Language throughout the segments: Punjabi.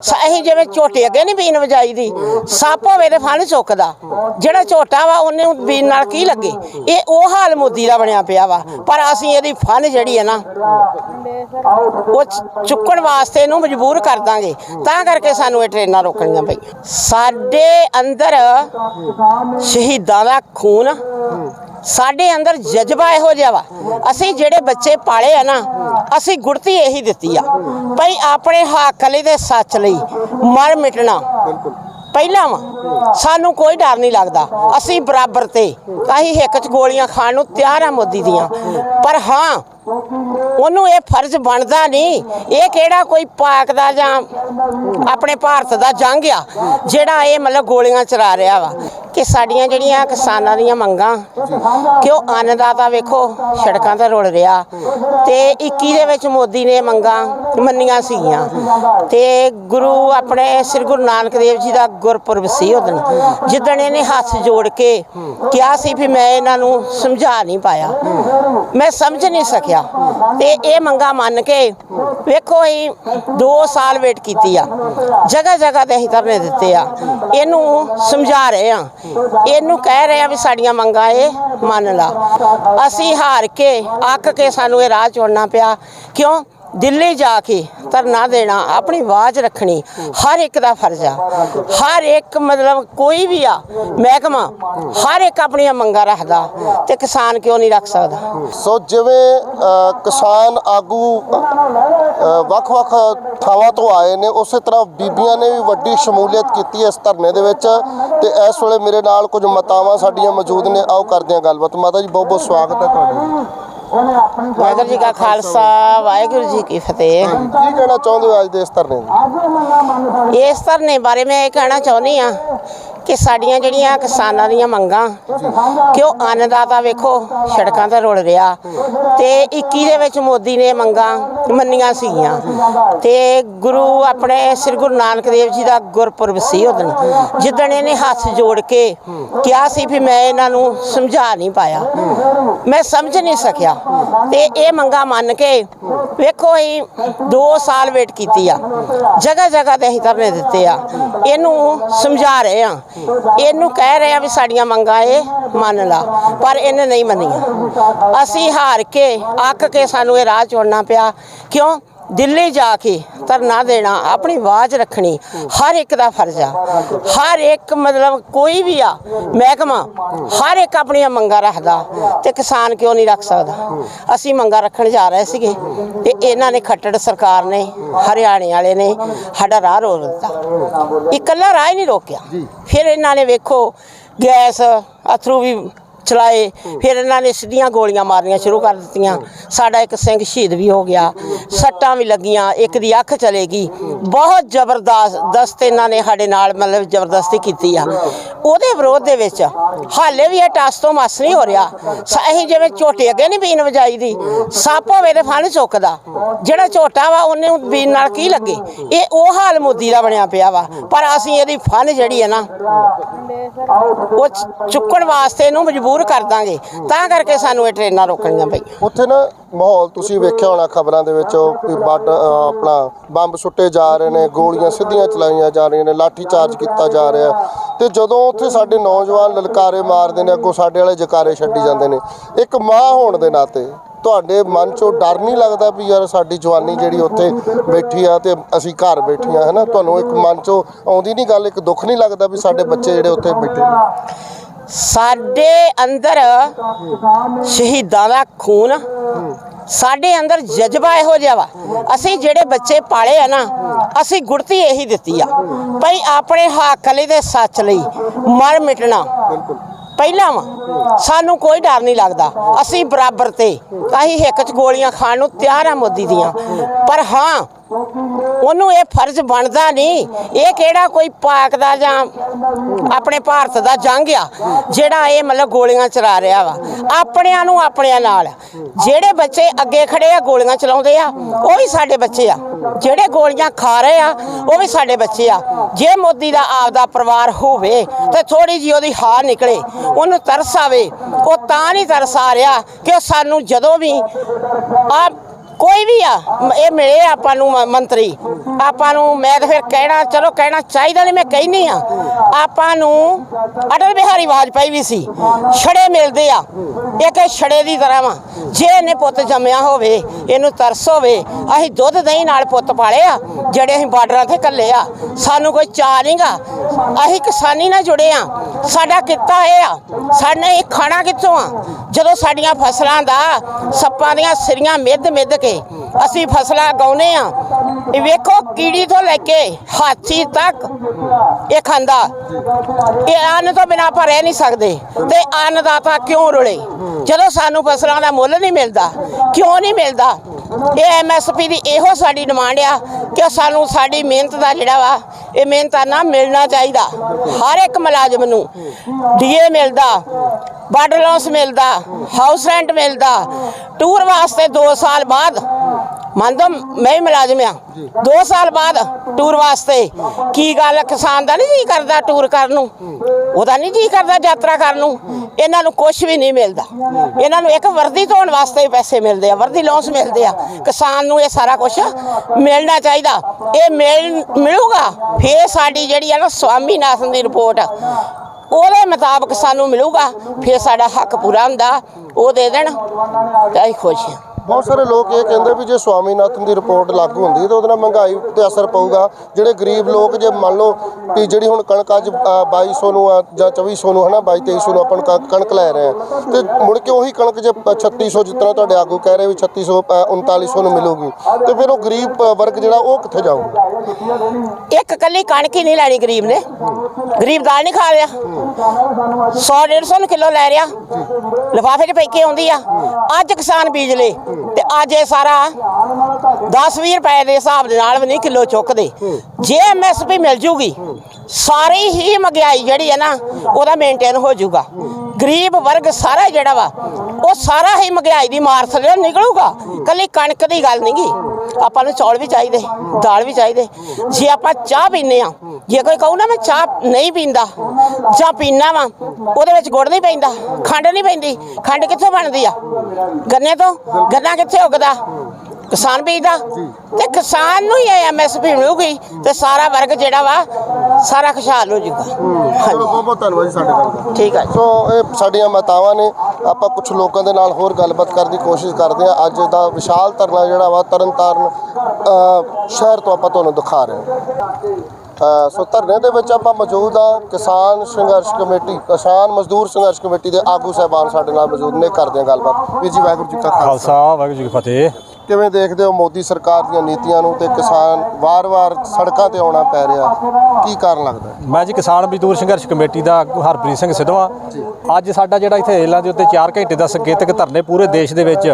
ਅਸੀਂ ਜਿਵੇਂ ਝੋਟੇ ਅੱਗੇ ਨਹੀਂ ਬੀਨ ਵਜਾਈ ਦੀ, ਸੱਪ ਹੋਵੇ ਤੇ ਫਣ ਚੁੱਕਦਾ। ਜਿਹੜਾ ਝੋਟਾ ਵਾ, ਉਹਨੂੰ ਬੀਨ ਨਾਲ ਕੀ ਲੱਗੇ? ਇਹ ਉਹ ਹਾਲ ਮੋਦੀ ਦਾ ਬਣਿਆ ਪਿਆ ਵਾ। ਪਰ ਅਸੀਂ ਇਹਦੀ ਫਨ ਜਿਹੜੀ ਹੈ ਨਾ, ਉਹ ਚੁੱਕਣ ਵਾਸਤੇ ਇਹਨੂੰ ਮਜਬੂਰ ਕਰ ਦਾਂਗੇ। ਤਾਂ ਕਰਕੇ ਸਾਨੂੰ ਇਹ ਟ੍ਰੇਨਾਂ ਰੋਕਣੀਆਂ ਪਈਆਂ। ਸਾਡੇ ਅੰਦਰ ਸ਼ਹੀਦਾਂ ਦਾ ਖੂਨ, ਸਾਡੇ ਅੰਦਰ ਜਜ਼ਬਾ ਇਹੋ ਜਿਹਾ ਵਾ। ਅਸੀਂ ਜਿਹੜੇ ਬੱਚੇ ਪਾਲੇ ਆ ਨਾ, ਅਸੀਂ ਗੁੜਤੀ ਇਹੀ ਦਿੱਤੀ ਆ। ਭਈ ਆਪਣੇ ਹੱਕ ਲਈ ਤੇ ਸੱਚ ਲਈ। ਮਰ ਮਿਟਣਾ। ਪਹਿਲਾਂ ਵਾ ਸਾਨੂੰ ਕੋਈ ਡਰ ਨਹੀਂ ਲੱਗਦਾ। ਅਸੀਂ ਬਰਾਬਰ ਤੇ। ਅਸੀਂ ਹਿੱਕ ਚ ਗੋਲੀਆਂ ਖਾਣ ਨੂੰ ਤਿਆਰ ਆ ਮੋਦੀ ਦੀਆਂ। ਪਰ ਹਾਂ ਉਹਨੂੰ ਇਹ ਫਰਜ਼ ਬਣਦਾ ਨਹੀਂ। ਇਹ ਕਿਹੜਾ ਕੋਈ ਪਾਕ ਦਾ ਜਾਂ ਆਪਣੇ ਭਾਰਤ ਦਾ ਜੰਗ ਆ, ਜਿਹੜਾ ਇਹ ਮਤਲਬ ਗੋਲੀਆਂ ਚਲਾ ਰਿਹਾ ਵਾ। ਕਿ ਸਾਡੀਆਂ ਜਿਹੜੀਆਂ ਕਿਸਾਨਾਂ ਦੀਆਂ ਮੰਗਾਂ, ਕਿ ਉਹ ਅੰਨਦਾਤਾ ਵੇਖੋ, ਸੜਕਾਂ ਤੇ ਰੁਲ ਰਿਹਾ। ਤੇ 21 ਦੇ ਵਿੱਚ ਮੋਦੀ ਨੇ ਮੰਗਾਂ ਮੰਨੀਆਂ ਸੀਗੀਆਂ। ਤੇ ਗੁਰੂ ਆਪਣੇ ਸ੍ਰੀ ਗੁਰੂ ਨਾਨਕ ਦੇਵ ਜੀ ਦਾ ਗੁਰਪੁਰਬ ਸੀ ਉਦਣ ਜਿੱਦਣ ਇਹਨੇ ਹੱਥ ਜੋੜ ਕੇ ਕਿਹਾ ਸੀ ਵੀ ਮੈਂ ਇਹਨਾਂ ਨੂੰ ਸਮਝਾ ਨਹੀਂ ਪਾਇਆ। ਮੈਂ ਸਮਝ ਨਹੀਂ ਸਕਿਆ। ਤੇ ਇਹ ਮੰਗਾ ਮੰਨ ਕੇ ਵੇਖੋ ਅਸੀਂ 2 ਸਾਲ ਵੇਟ ਕੀਤੀ ਆ। ਜਗ੍ਹਾ ਜਗ੍ਹਾ ਤੇ ਅਸੀਂ ਧਰਨੇ ਦਿੱਤੇ ਆ। ਇਹਨੂੰ ਸਮਝਾ ਰਹੇ ਆ। ਇਹਨੂੰ ਕਹਿ ਰਹੇ ਆ ਵੀ ਸਾਡੀਆਂ ਮੰਗਾਂ ਇਹ ਮੰਨ ਲਾ। ਅਸੀਂ ਹਾਰ ਕੇ, ਅੱਕ ਕੇ ਸਾਨੂੰ ਇਹ ਰਾਹ ਚੁਣਨਾ ਪਿਆ। ਕਿਉਂ? ਦਿੱਲੀ ਜਾ ਕੇ ਧਰਨਾ ਦੇਣਾ ਆਪਣੀ ਆਵਾਜ਼ ਰੱਖਣੀ ਹਰ ਇੱਕ ਦਾ ਫਰਜ਼ ਆ। ਹਰ ਇੱਕ ਮਤਲਬ ਕੋਈ ਵੀ ਆ ਮਹਿਕਮਾ ਹਰ ਇੱਕ ਆਪਣੀਆਂ ਮੰਗਾਂ ਰੱਖਦਾ ਤੇ ਕਿਸਾਨ ਕਿਉਂ ਨਹੀਂ ਰੱਖ ਸਕਦਾ? ਸੋ ਜਿਵੇਂ ਅ, ਕਿਸਾਨ ਆਗੂ ਅ, ਵੱਖ-ਵੱਖ ਥਾਵਾਂ ਤੋਂ ਆਏ ਨੇ ਉਸੇ ਤਰ੍ਹਾਂ ਬੀਬੀਆਂ ਨੇ ਵੀ ਵੱਡੀ ਸ਼ਮੂਲੀਅਤ ਕੀਤੀ ਇਸ ਧਰਨੇ ਦੇ ਵਿੱਚ ਤੇ ਇਸ ਵੇਲੇ ਮੇਰੇ ਨਾਲ ਕੁਝ ਮਾਤਾਵਾਂ ਸਾਡੀਆਂ ਮੌਜੂਦ ਨੇ। ਆਓ ਕਰਦੇ ਹਾਂ ਗੱਲਬਾਤ। ਮਾਤਾ ਜੀ ਬਹੁਤ ਬਹੁਤ ਸਵਾਗਤ ਹੈ ਤੁਹਾਡਾ। ਵਾਹਿਗੁਰੂ ਜੀ ਕਾ ਖਾਲਸਾ ਵਾਹਿਗੁਰੂ ਜੀ ਕੀ ਫਤਿਹ। ਕੀ ਕਹਿਣਾ ਚਾਹੁੰਦੇ ਹੋ ਅੱਜ ਦੇ ਇਸ ਧਰਨੇ ਨੂੰ ਇਸ ਧਰਨੇ ਬਾਰੇ ਮੈਂ ਇਹ ਕਹਿਣਾ ਚਾਹੁੰਦੀ ਆ ਕਿ ਸਾਡੀਆਂ ਜਿਹੜੀਆਂ ਕਿਸਾਨਾਂ ਦੀਆਂ ਮੰਗਾਂ, ਕਿ ਉਹ ਅੰਨਦਾਤਾ ਵੇਖੋ, ਸੜਕਾਂ ਤੇ ਰੁਲ ਰਿਹਾ। ਤੇ 21 ਦੇ ਵਿੱਚ ਮੋਦੀ ਨੇ ਮੰਗਾਂ ਮੰਨੀਆਂ ਸੀਗੀਆਂ। ਤੇ ਗੁਰੂ ਆਪਣੇ ਸ੍ਰੀ ਗੁਰੂ ਨਾਨਕ ਦੇਵ ਜੀ ਦਾ ਗੁਰਪੁਰਬ ਸੀ ਉਦਣ ਜਿੱਦਣ ਇਹਨੇ ਹੱਥ ਜੋੜ ਕੇ ਕਿਹਾ ਸੀ ਵੀ ਮੈਂ ਇਹਨਾਂ ਨੂੰ ਸਮਝਾ ਨਹੀਂ ਪਾਇਆ। ਮੈਂ ਸਮਝ ਨਹੀਂ ਸਕਿਆ। ਤੇ ਇਹ ਮੰਗਾ ਮੰਨ ਕੇ ਵੇਖੋ ਅਸੀਂ 2 ਸਾਲ ਵੇਟ ਕੀਤੀ ਆ। ਜਗ੍ਹਾ ਜਗ੍ਹਾ ਤੇ ਅਸੀਂ ਧਰਨੇ ਦਿੱਤੇ ਆ। ਇਹਨੂੰ ਸਮਝਾ ਰਹੇ ਆ। ਇਹਨੂੰ ਕਹਿ ਰਹੇ ਆ ਵੀ ਸਾਡੀਆਂ ਮੰਗਾਂ ਇਹ ਮੰਨ ਲਾ, ਪਰ ਇਹਨੇ ਨਹੀਂ ਮੰਨੀਆਂ। ਅਸੀਂ ਹਾਰ ਕੇ, ਅੱਕ ਕੇ ਸਾਨੂੰ ਇਹ ਰਾਹ ਚੁਣਨਾ ਪਿਆ। ਕਿਉਂ? ਦਿੱਲੀ ਜਾ ਕੇ ਧਰਨਾ ਦੇਣਾ ਆਪਣੀ ਆਵਾਜ਼ ਰੱਖਣੀ ਹਰ ਇੱਕ ਦਾ ਫਰਜ਼ ਆ। ਹਰ ਇੱਕ ਮਤਲਬ ਕੋਈ ਵੀ ਆ ਮਹਿਕਮਾ ਹਰ ਇੱਕ ਆਪਣੀਆਂ ਮੰਗਾਂ ਰੱਖਦਾ ਤੇ ਕਿਸਾਨ ਕਿਉਂ ਨਹੀਂ ਰੱਖ ਸਕਦਾ? ਅਸੀਂ ਮੰਗਾਂ ਰੱਖਣ ਜਾ ਰਹੇ ਸੀਗੇ ਤੇ ਇਹਨਾਂ ਨੇ ਖੱਟੜ ਸਰਕਾਰ ਨੇ ਹਰਿਆਣੇ ਵਾਲੇ ਨੇ ਸਾਡਾ ਰਾਹ ਰੋਕ ਦਿੱਤਾ। ਇਕੱਲਾ ਰਾਹ ਹੀ ਨਹੀਂ ਰੋਕਿਆ। ਫਿਰ ਇਹਨਾਂ ਨੇ ਵੇਖੋ ਗੈਸ ਅਥਰੂ ਵੀ ਚਲਾਏ। ਫਿਰ ਇਹਨਾਂ ਨੇ ਸਿੱਧੀਆਂ ਗੋਲੀਆਂ ਮਾਰਨੀਆਂ ਸ਼ੁਰੂ ਕਰ ਦਿੱਤੀਆਂ। ਸਾਡਾ ਇੱਕ ਸਿੰਘ ਸ਼ਹੀਦ ਵੀ ਹੋ ਗਿਆ। ਸੱਟਾਂ ਵੀ ਲੱਗੀਆਂ। ਇੱਕ ਦੀ ਅੱਖ ਚਲੇ ਗਈ। ਬਹੁਤ ਜ਼ਬਰਦਸਤ ਦਸਤ ਇਹਨਾਂ ਨੇ ਸਾਡੇ ਨਾਲ ਮਤਲਬ ਜ਼ਬਰਦਸਤੀ ਕੀਤੀ ਆ। ਉਹਦੇ ਵਿਰੋਧ ਦੇ ਵਿੱਚ ਹਾਲੇ ਵੀ ਇਹ ਟਸ ਤੋਂ ਮਸ ਨਹੀਂ ਹੋ ਰਿਹਾ। ਅਸੀਂ ਜਿਵੇਂ ਝੋਟੇ ਅੱਗੇ ਨਹੀਂ ਬੀਨ ਵਜਾਈ ਦੀ। ਸੱਪ ਹੋਵੇ ਤੇ ਫਣ ਚੁੱਕਦਾ। ਜਿਹੜਾ ਝੋਟਾ ਵਾ ਉਹਨੇ ਬੀਨ ਨਾਲ ਕੀ ਲੱਗੇ? ਇਹ ਉਹ ਹਾਲ ਮੋਦੀ ਦਾ ਬਣਿਆ ਪਿਆ ਵਾ। ਪਰ ਅਸੀਂ ਇਹਦੀ ਫਨ ਜਿਹੜੀ ਹੈ ਨਾ ਉਹ ਚੁੱਕਣ ਵਾਸਤੇ ਇਹਨੂੰ ਮਜਬੂਰ ਕਰ ਦਾਂਗੇ। ਤਾਂ ਕਰਕੇ ਸਾਨੂੰ ਇਹ ਟ੍ਰੇਨਾਂ ਰੋਕਣੀਆਂ ਪਈਆਂ। ਉੱਥੇ ਨਾ ਮਾਹੌਲ ਤੁਸੀਂ ਵੇਖਿਆ ਹੋਣਾ ਖਬਰਾਂ ਦੇ ਵਿੱਚ ਵੀ ਬੱਡ ਆਪਣਾ ਬੰਬ ਸੁੱਟੇ ਜਾ ਰਹੇ ਨੇ, ਗੋਲੀਆਂ ਸਿੱਧੀਆਂ ਚਲਾਈਆਂ ਜਾ ਰਹੀਆਂ ਨੇ, ਲਾਠੀ ਚਾਰਜ ਕੀਤਾ ਜਾ ਰਿਹਾ। ਤੇ ਜਦੋਂ ਉੱਥੇ ਸਾਡੇ ਨੌਜਵਾਨ ਲਲਕਾਰੇ ਮਾਰਦੇ ਨੇ, ਅੱਗੋਂ ਸਾਡੇ ਵਾਲੇ ਜਕਾਰੇ ਛੱਡੀ ਜਾਂਦੇ ਨੇ, ਇੱਕ ਮਾਂ ਹੋਣ ਦੇ ਨਾਤੇ ਤੁਹਾਡੇ ਮਨ 'ਚੋਂ ਡਰ ਨਹੀਂ ਲੱਗਦਾ ਵੀ ਯਾਰ ਸਾਡੀ ਜਵਾਨੀ ਜਿਹੜੀ ਉੱਥੇ ਬੈਠੀ ਆ ਤੇ ਅਸੀਂ ਘਰ ਬੈਠੀਆਂ ਹੈ ਨਾ ਤੁਹਾਨੂੰ ਇੱਕ ਮਨ 'ਚੋਂ ਆਉਂਦੀ ਨਹੀਂ ਗੱਲ, ਇੱਕ ਦੁੱਖ ਨਹੀਂ ਲੱਗਦਾ ਵੀ ਸਾਡੇ ਬੱਚੇ ਜਿਹੜੇ ਉੱਥੇ ਬੈਠੇ ਨੇ? ਸਾਡੇ ਅੰਦਰ ਸ਼ਹੀਦਾਂ ਦਾ ਖੂਨ, ਸਾਡੇ ਅੰਦਰ ਜਜ਼ਬਾ ਇਹੋ ਜਿਹਾ ਵਾ। ਅਸੀਂ ਜਿਹੜੇ ਬੱਚੇ ਪਾਲੇ ਆ ਨਾ, ਅਸੀਂ ਗੁੜਤੀ ਇਹੀ ਦਿੱਤੀ ਆ। ਭਈ ਆਪਣੇ ਹੱਕ ਲਈ ਤੇ ਸੱਚ ਲਈ ਮਰ ਮਿਟਣਾ। ਪਹਿਲਾਂ ਵਾ, ਸਾਨੂੰ ਕੋਈ ਡਰ ਨਹੀਂ ਲੱਗਦਾ। ਅਸੀਂ ਬਰਾਬਰ ਤੇ, ਅਸੀਂ ਹਿੱਕ ਚ ਗੋਲੀਆਂ ਖਾਣ ਨੂੰ ਤਿਆਰ ਆ ਮੋਦੀ ਦੀਆਂ। ਪਰ ਹਾਂ ਉਹਨੂੰ ਇਹ ਫਰਜ਼ ਬਣਦਾ ਨਹੀਂ। ਇਹ ਕਿਹੜਾ ਕੋਈ ਪਾਕ ਦਾ ਜਾਂ ਆਪਣੇ ਭਾਰਤ ਦਾ ਜੰਗ ਆ, ਜਿਹੜਾ ਇਹ ਮਤਲਬ ਗੋਲੀਆਂ ਚਲਾ ਰਿਹਾ ਵਾ। ਆਪਣਿਆਂ ਨੂੰ ਆਪਣਿਆਂ ਨਾਲ। ਜਿਹੜੇ ਬੱਚੇ ਅੱਗੇ ਖੜੇ ਆ, ਗੋਲੀਆਂ ਚਲਾਉਂਦੇ ਆ, ਉਹ ਵੀ ਸਾਡੇ ਬੱਚੇ ਆ। ਜਿਹੜੇ ਗੋਲੀਆਂ ਖਾ ਰਹੇ ਆ, ਉਹ ਵੀ ਸਾਡੇ ਬੱਚੇ ਆ। ਜੇ ਮੋਦੀ ਦਾ ਆਪਦਾ ਪਰਿਵਾਰ ਹੋਵੇ, ਤੇ ਥੋੜੀ ਜਿਹੀ ਉਹਦੀ ਹਾਰ ਨਿਕਲੇ, ਉਹਨੂੰ ਤਰਸ ਆਵੇ। ਉਹ ਤਾਂ ਨਹੀਂ ਤਰਸ ਆ ਰਿਹਾ ਕਿ ਉਹ ਸਾਨੂੰ ਜਦੋਂ ਵੀ ਆ ਕੋਈ ਵੀ ਆ, ਮ- ਇਹ ਮਿਲੇ ਆਪਾਂ ਨੂੰ ਮ- ਮੰਤਰੀ। ਆਪਾਂ ਨੂੰ ਮੈਂ ਤਾਂ ਫਿਰ ਕਹਿਣਾ, ਚਲੋ ਕਹਿਣਾ ਚਾਹੀਦਾ ਨਹੀਂ, ਮੈਂ ਕਹਿਨੀ ਆ। ਆਪਾਂ ਨੂੰ ਅਟਲ ਬਿਹਾਰੀ ਵਾਜਪਾਈ ਵੀ ਸੀ। ਛੜੇ ਮਿਲਦੇ ਆ। ਇੱਕ ਇਹ ਛੜੇ ਦੀ ਤਰ੍ਹਾਂ ਵਾ। ਜੇ ਇਹਨੇ ਪੁੱਤ ਜੰਮਿਆ ਹੋਵੇ, ਇਹਨੂੰ ਤਰਸ ਹੋਵੇ, ਅਸੀਂ ਦੁੱਧ ਦਹੀਂ ਨਾਲ ਪੁੱਤ ਪਾਲੇ ਆ, ਜਿਹੜੇ ਅਸੀਂ ਬਾਰਡਰਾਂ ਤੇ ਕੱਲੇ ਆ। ਸਾਨੂੰ ਕੋਈ ਚਾਹ ਨਹੀਂਗਾ ਅਸੀਂ ਕਿਸਾਨੀ ਨਾਲ ਜੁੜੇ ਆ। ਸਾਡਾ ਕਿੱਤਾ ਇਹ ਆ। ਸਾਡੇ ਇਹ ਖਾਣਾ ਕਿੱਥੋਂ ਆ? ਜਦੋਂ ਸਾਡੀਆਂ ਫਸਲਾਂ ਦਾ, ਸੱਪਾਂ ਦੀਆਂ ਸਿਰੀਆਂ ਮਿੱਧ ਮਿੱਧ ਕੇ ਅਸੀਂ ਫਸਲਾਂ ਗਾਉਨੇ ਆ ਇਹ ਵੇਖੋ ਕੀੜੀ ਤੋਂ ਲੈ ਕੇ ਹਾਥੀ ਤੱਕ ਇਹ ਖਾਂਦਾ। ਇਹ ਅੰਨ ਤੋਂ ਬਿਨਾ ਆਪਾਂ ਰਹਿ ਨਹੀਂ ਸਕਦੇ ਤੇ ਅੰਨਦਾਤਾ ਕਿਉਂ ਰੁਲੇ? ਜਦੋਂ ਸਾਨੂੰ ਫਸਲਾਂ ਦਾ ਮੁੱਲ ਨਹੀਂ ਮਿਲਦਾ, ਕਿਉਂ ਨਹੀਂ ਮਿਲਦਾ? ਇਹ ਐਮਐਸਪੀ ਦੀ ਇਹੋ ਸਾਡੀ ਡਿਮਾਂਡ ਆ ਕਿ ਸਾਨੂੰ ਸਾਡੀ ਮਿਹਨਤ ਦਾ ਜਿਹੜਾ ਵਾ, ਇਹ ਮਿਹਨਤਾਨਾ ਮਿਲਣਾ ਚਾਹੀਦਾ। ਹਰ ਇੱਕ ਮੁਲਾਜ਼ਮ ਨੂੰ ਡੀਏ ਮਿਲਦਾ ਬਾਰਡਰ ਲੋਸ ਮਿਲਦਾ ਹਾਊਸ ਰੈਂਟ ਮਿਲਦਾ। ਟੂਰ ਵਾਸਤੇ 2 ਸਾਲ ਬਾਅਦ ਮੰਨ ਮੈਂ ਵੀ ਮੁਲਾਜ਼ਮ ਆ। 2 ਸਾਲ ਬਾਅਦ ਟੂਰ ਵਾਸਤੇ। ਕੀ ਗੱਲ ਕਿਸਾਨ ਦਾ ਨਹੀਂ ਜੀ ਕਰਦਾ ਟੂਰ ਕਰਨ ਨੂੰ? ਉਹਦਾ ਨਹੀਂ ਜੀ ਕਰਦਾ ਯਾਤਰਾ ਕਰਨ ਨੂੰ। ਇਹਨਾਂ ਨੂੰ ਕੁਝ ਵੀ ਨਹੀਂ ਮਿਲਦਾ। ਇਹਨਾਂ ਨੂੰ ਇੱਕ ਵਰਦੀ ਧੋਣ ਵਾਸਤੇ ਹੀ ਪੈਸੇ ਮਿਲਦੇ ਆ, ਵਰਦੀ ਲੋਸ ਮਿਲਦੇ ਆ। ਕਿਸਾਨ ਨੂੰ ਇਹ ਸਾਰਾ ਕੁਝ ਮਿਲਣਾ ਚਾਹੀਦਾ। ਇਹ ਮਿਲ, ਮਿਲੂਗਾ। ਫੇਰ ਸਾਡੀ ਜਿਹੜੀ ਆ ਨਾ ਸਵਾਮੀਨਾਥਨ ਦੀ ਰਿਪੋਰਟ ਉਹਦੇ ਮੁਤਾਬਕ ਸਾਨੂੰ ਮਿਲੂਗਾ ਫਿਰ ਸਾਡਾ ਹੱਕ ਪੂਰਾ ਹੁੰਦਾ ਉਹ ਦੇ ਦੇਣ ਤਾਂ ਅਸੀਂ ਖੁਸ਼ ਹਾਂ। ਬਹੁਤ ਸਾਰੇ ਲੋਕ ਇਹ ਕਹਿੰਦੇ ਵੀ ਜੇ ਸਵਾਮੀਨਾਥਨ ਦੀ ਰਿਪੋਰਟ ਲਾਗੂ ਹੁੰਦੀ ਤਾਂ ਉਹਦੇ ਨਾਲ ਮਹਿੰਗਾਈ ਤੇ ਅਸਰ ਪਊਗਾ। ਜਿਹੜੇ ਗਰੀਬ ਲੋਕ ਜੇ ਮੰਨ ਲਓ ਵੀ ਜਿਹੜੀ ਹੁਣ ਕਣਕ ਅੱਜ ਅ, 2200 ਨੂੰ ਆ ਜਾਂ 2400 ਨੂੰ ਹਨਾ 22 2300 ਨੂੰ ਆਪਾਂ ਕਣਕ- ਕਣਕ ਲੈ ਰਹੇ ਆ ਤੇ ਮੁੜ ਕੇ ਉਹੀ ਕਣਕ ਜੇ 3600 ਜਿਸ ਤਰ੍ਹਾਂ ਤੁਹਾਡੇ ਆਗੂ ਕਹਿ ਰਹੇ ਵੀ 3600 ਅ, 3900 ਨੂੰ ਮਿਲੂਗੀ ਤੇ ਫਿਰ ਉਹ ਗਰੀਬ ਅ, ਵਰਗ ਜਿਹੜਾ ਉਹ ਕਿੱਥੇ ਜਾਊਗਾ? ਇੱਕ ਕੱਲੀ ਕਣਕ ਹੀ ਨਹੀਂ ਲੈਣੀ ਗਰੀਬ ਨੇ। ਗਰੀਬ ਦਾਲ ਨਹੀਂ ਖਾ ਰਿਹਾ। 100 150 ਨੂੰ ਕਿਲੋ ਲੈ ਰਿਹਾ। ਲਿਫਾਫੇ 'ਚ ਪੈਕੇ ਆਉਂਦੀ ਆ। ਅੱਜ ਕਿਸਾਨ ਬੀਜ ਲੇ ਤੇ ਅੱਜ ਇਹ ਸਾਰਾ 10-20 ਰੁਪਏ ਦੇ ਹਿਸਾਬ ਦੇ ਨਾਲ ਵੀ ਨਹੀਂ ਕਿਲੋ ਚੁੱਕਦੇ। ਜੇ ਐਮਐਸਪੀ ਮਿਲ ਜੂਗੀ, ਸਾਰੀ ਹੀ ਮਹਿੰਗਾਈ ਜਿਹੜੀ ਹੈ ਨਾ, ਉਹਦਾ ਮੇਨਟੇਨ ਹੋ ਜਾਊਗਾ ਗਰੀਬ ਵਰਗ ਸਾਰਾ ਜਿਹੜਾ ਵਾ, ਉਹ ਸਾਰਾ ਹੀ ਮਹਿੰਗਾਈ ਦੀ ਮਾਰ ਥੱਲੇ ਨਿਕਲੂਗਾ। ਕੱਲੀ ਕਣਕ ਦੀ ਗੱਲ ਨਹੀਂਗੀ ਆਪਾਂ ਨੂੰ ਚੌਲ ਵੀ ਚਾਹੀਦੇ, ਦਾਲ ਵੀ ਚਾਹੀਦੇ। ਜੇ ਆਪਾਂ ਚਾਹ ਪੀਨੇ ਆ ਜੇ ਕੋਈ ਕਹੂ ਨਾ ਮੈਂ ਚਾਹ ਨਹੀਂ ਪੀਂਦਾ, ਜਾਂ ਪੀਣਾ ਵਾ, ਉਹਦੇ ਵਿੱਚ ਗੁੜ ਨਹੀਂ ਪੈਂਦਾ, ਖੰਡ ਨਹੀਂ ਪੈਂਦੀ, ਖੰਡ ਕਿੱਥੋਂ ਬਣਦੀ ਆ? ਗੰਨੇ ਤੋਂ? ਗੰਨਾ ਕਿੱਥੇ ਉੱਗਦਾ? ਕਿਸਾਨ ਬੀਜਦਾ ਤੇ ਕਿਸਾਨ ਨੂੰ ਹੀ ਐਮਐਸਪੀ ਮਿਲੂਗੀ ਤੇ ਸਾਰਾ ਵਰਗ ਜਿਹੜਾ ਵਾ ਸਾਰਾ ਖੁਸ਼ਹਾਲ ਹੋ ਜਾਊਗਾ। ਚਲੋ ਹਾਂਜੀ। ਬਹੁਤ ਬਹੁਤ ਧੰਨਵਾਦ ਜੀ ਸਾਡੇ ਨਾਲ ਦਾ। ਠੀਕ ਹੈ ਜੀ। ਸੋ ਇਹ ਸਾਡੀਆਂ ਮਾਤਾਵਾਂ ਨੇ ਆਪਾਂ ਕੁਝ ਲੋਕਾਂ ਦੇ ਨਾਲ ਹੋਰ ਗੱਲਬਾਤ ਕਰਨ ਦੀ ਕੋਸ਼ਿਸ਼ ਕਰਦੇ ਹਾਂ। ਅੱਜ ਦਾ ਵਿਸ਼ਾਲ ਧਰਨਾ ਜਿਹੜਾ ਵਾ ਤਰਨਤਾਰਨ ਅ, ਸ਼ਹਿਰ ਤੋਂ ਆਪਾਂ ਤੁਹਾਨੂੰ ਦਿਖਾ ਰਹੇ ਹਾਂ। ਅ, ਸੋ ਧਰਨੇ ਦੇ ਵਿੱਚ ਆਪਾਂ ਮੌਜੂਦ ਆ ਕਿਸਾਨ ਸੰਘਰਸ਼ ਕਮੇਟੀ ਕਿਸਾਨ ਮਜ਼ਦੂਰ ਸੰਘਰਸ਼ ਕਮੇਟੀ ਦੇ ਆਗੂ ਸਾਹਿਬਾਨ ਸਾਡੇ ਨਾਲ ਮੌਜੂਦ ਨੇ। ਕਰਦੇ ਹਾਂ ਗੱਲਬਾਤ। ਵੀਰ ਜੀ ਵਾਹਿਗੁਰੂ ਜੀ ਕਾ ਖਾਲਸਾ। ਖਾਲਸਾ ਵਾਹਿਗੁਰੂ ਜੀ ਕੀ ਫਤਿਹ। ਕਿਵੇਂ ਦੇਖਦੇ ਹੋ ਮੋਦੀ ਸਰਕਾਰ ਦੀਆਂ ਨੀਤੀਆਂ ਨੂੰ ਤੇ ਕਿਸਾਨ ਵਾਰ-ਵਾਰ ਸੜਕਾਂ ਤੇ ਆਉਣਾ ਪੈ ਰਿਹਾ? ਕੀ ਕਾਰਨ ਲੱਗਦਾ? ਮੈਂ ਜੀ ਕਿਸਾਨ ਮਜ਼ਦੂਰ ਸੰਘਰਸ਼ ਕਮੇਟੀ ਦਾ ਹਰਪ੍ਰੀਤ ਸਿੰਘ ਸਿੱਧਵਾਂ। ਅੱਜ ਸਾਡਾ ਜਿਹੜਾ ਇੱਥੇ ਰੇਲਾਂ ਦੇ ਉੱਤੇ 4 ਘੰਟੇ ਦਾ ਸੰਕੇਤਕ ਧਰਨੇ ਪੂਰੇ ਦੇਸ਼ ਦੇ ਵਿੱਚ।